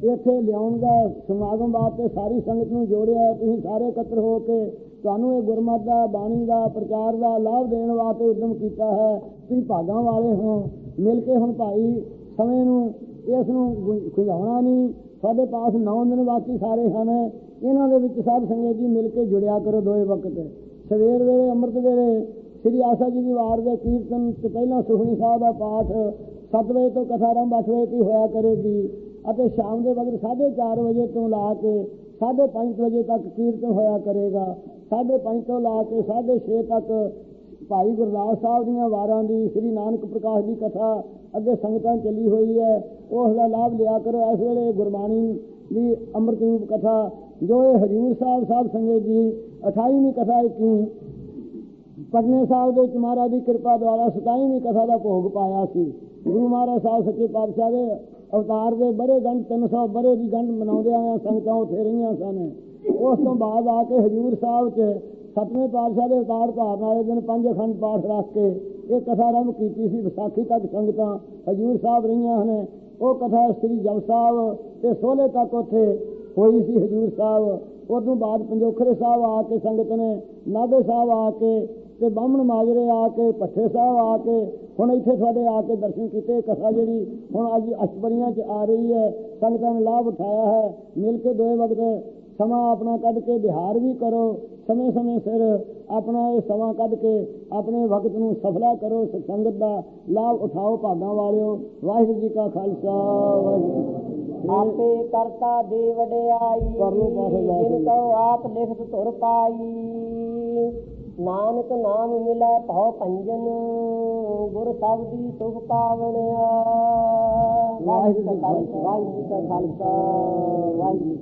Speaker 2: ਇੱਥੇ ਲਿਆਉਣ ਦਾ ਸਮਾਗਮ ਵਾਸਤੇ ਸਾਰੀ ਸੰਗਤ ਨੂੰ ਜੋੜਿਆ ਤੁਸੀਂ ਸਾਰੇ ਇਕੱਤਰ ਹੋ ਕੇ ਤੁਹਾਨੂੰ ਇਹ ਗੁਰਮਤ ਦਾ, ਬਾਣੀ ਦਾ, ਪ੍ਰਚਾਰ ਦਾ ਲਾਭ ਦੇਣ ਵਾਸਤੇ ਉਦਮ ਕੀਤਾ ਹੈ। ਤੁਸੀਂ ਭਾਗਾਂ ਵਾਲੇ ਹੋ। ਮਿਲ ਕੇ ਹੁਣ ਭਾਈ ਸਮੇਂ ਨੂੰ ਇਸ ਨੂੰ ਗੁ- ਖੁੰਝਾਉਣਾ ਨਹੀਂ। ਸਾਡੇ ਪਾਸ 9 ਦਿਨ ਬਾਕੀ ਸਾਰੇ ਹਨ। ਇਹਨਾਂ ਦੇ ਵਿੱਚ ਸਭ ਸੰਗਤ ਜੀ ਮਿਲ ਕੇ ਜੁੜਿਆ ਕਰੋ ਦੋਏ ਵਕਤ। ਸਵੇਰ ਵੇਲੇ, ਅੰਮ੍ਰਿਤ ਵੇਲੇ ਸ੍ਰੀ ਆਸਾ ਜੀ ਦੀ ਵਾਰ ਦੇ ਕੀਰਤਨ ਤੋਂ ਪਹਿਲਾਂ ਸੁਖਣੀ ਸਾਹਿਬ ਦਾ ਪਾਠ 7 ਵਜੇ ਤੋਂ ਕਥਾ ਆਰੰਭ 8 ਵਜੇ ਦੀ ਹੋਇਆ ਕਰੇਗੀ ਅਤੇ ਸ਼ਾਮ ਦੇ ਵਕਤ 4:30 ਵਜੇ ਤੋਂ ਲਾ ਕੇ 5:30 ਵਜੇ ਤੱਕ ਕੀਰਤਨ ਹੋਇਆ ਕਰੇਗਾ। 5:30 ਤੋਂ ਲਾ ਕੇ 6:30 ਤੱਕ ਭਾਈ ਗੁਰਦਾਸ ਸਾਹਿਬ ਦੀਆਂ ਵਾਰਾਂ ਦੀ, ਸ੍ਰੀ ਨਾਨਕ ਪ੍ਰਕਾਸ਼ ਦੀ ਕਥਾ ਅੱਗੇ ਸੰਗਤਾਂ ਚੱਲੀ ਹੋਈ ਹੈ। ਉਸ ਦਾ ਲਾਭ ਲਿਆ ਕਰੋ। ਇਸ ਵੇਲੇ ਗੁਰਬਾਣੀ ਦੀ ਅੰਮ੍ਰਿਤ ਰੂਪ ਕਥਾ ਜੋ ਇਹ ਹਜੂਰ ਸਾਹਿਬ ਸਾਹਿਬ ਸੰਗਤ ਜੀ 28ਵੀਂ ਕਥਾ ਕੀ ਪਟਨੇ ਸਾਹਿਬ ਦੇ ਵਿੱਚ ਮਹਾਰਾਜ ਦੀ ਕਿਰਪਾ ਦੁਆਰਾ 27ਵੀਂ ਕਥਾ ਦਾ ਭੋਗ ਪਾਇਆ ਸੀ। ਗੁਰੂ ਮਹਾਰਾਜ ਸਾਹਿਬ ਸੱਚੇ ਪਾਤਸ਼ਾਹ ਦੇ ਅਵਤਾਰ ਦੇ ਬੜੇ ਗੰਢ 300 ਬਰੇ ਦੀ ਗੰਢ ਮਨਾਉਂਦੇ ਆਇਆ ਸੰਗਤਾਂ ਉੱਥੇ ਰਹੀਆਂ ਸਨ। ਉਸ ਤੋਂ ਬਾਅਦ ਆ ਕੇ ਹਜੂਰ ਸਾਹਿਬ 'ਚ ਸਤਵੇਂ ਪਾਤਸ਼ਾਹ ਦੇ ਅਵਤਾਰ ਧਾਰਨ ਵਾਲੇ ਦਿਨ ਪੰਜ ਅਖੰਡ ਪਾਠ ਰੱਖ ਕੇ ਇਹ ਕਥਾ ਆਰੰਭ ਕੀਤੀ ਸੀ। ਵਿਸਾਖੀ ਤੱਕ ਸੰਗਤਾਂ ਹਜੂਰ ਸਾਹਿਬ ਰਹੀਆਂ ਹਨ। ਉਹ ਕਥਾ ਸ੍ਰੀ ਜਪ ਸਾਹਿਬ ਤੇ ਸੋਲੇ ਤੱਕ ਉੱਥੇ ਹੋਈ ਸੀ ਹਜੂਰ ਸਾਹਿਬ। ਉਦੋਂ ਬਾਅਦ ਪੰਜੋਖਰੇ ਸਾਹਿਬ ਆ ਕੇ ਸੰਗਤ ਨੇ ਨਾਦੇ ਸਾਹਿਬ ਆ ਕੇ ਤੇ ਬਾਹਮਣ ਮਾਜਰੇ ਆ ਕੇ ਭੱਠੇ ਸਾਹਿਬ ਆ ਕੇ ਹੁਣ ਇੱਥੇ ਤੁਹਾਡੇ ਆ ਕੇ ਦਰਸ਼ਨ ਕੀਤੇ ਕਥਾ ਜਿਹੜੀ ਹੁਣ ਅੱਜ ਅਸ਼ਪਰੀਆਂ 'ਚ ਆ ਰਹੀ ਹੈ ਸੰਗਤਾਂ ਨੇ ਲਾਭ ਉਠਾਇਆ ਹੈ ਮਿਲ ਕੇ ਦੋਏ ਵਕਤ ਸਮਾਂ ਆਪਣਾ ਕੱਢ ਕੇ ਬਿਹਾਰ ਵੀ ਕਰੋ ਸਮੇਂ ਸਮੇਂ ਸਿਰ ਆਪਣਾ ਇਹ ਸਮਾਂ ਕੱਢ ਕੇ ਆਪਣੇ ਵਕਤ ਨੂੰ ਸਫਲਾ ਕਰੋ ਸੰਗਤ ਦਾ ਲਾਭ ਉਠਾਓ ਭਾਗਾਂ ਵਾਲਿਓ ਵਾਹਿਗੁਰੂ ਜੀ ਕਾ ਖਾਲਸਾ ਵਾਹਿਗੁਰੂ।
Speaker 1: ਆਪੇ ਕਰਤਾ ਦੇ ਵਡਿਆਈ
Speaker 2: ਪਾਠ।
Speaker 1: ਜਿਨ ਆਪ ਲਿਖਤ ਧੁਰ ਪਾਈ ਨਾਨਕ ਨਾਮ ਮਿਲੈ ਭਉ ਭੰਜਨ ਗੁਰ ਸਬਦੀ ਸੁਖ ਪਾਵਣਿਆ। ਵਾਹਿਗੁਰੂ ਜੀ ਕਾ ਖਾਲਸਾ ਵਾਹਿਗੁਰੂ ਜੀ ਕਾ ਖਾਲਸਾ ਵਾਹਿਗੁਰੂ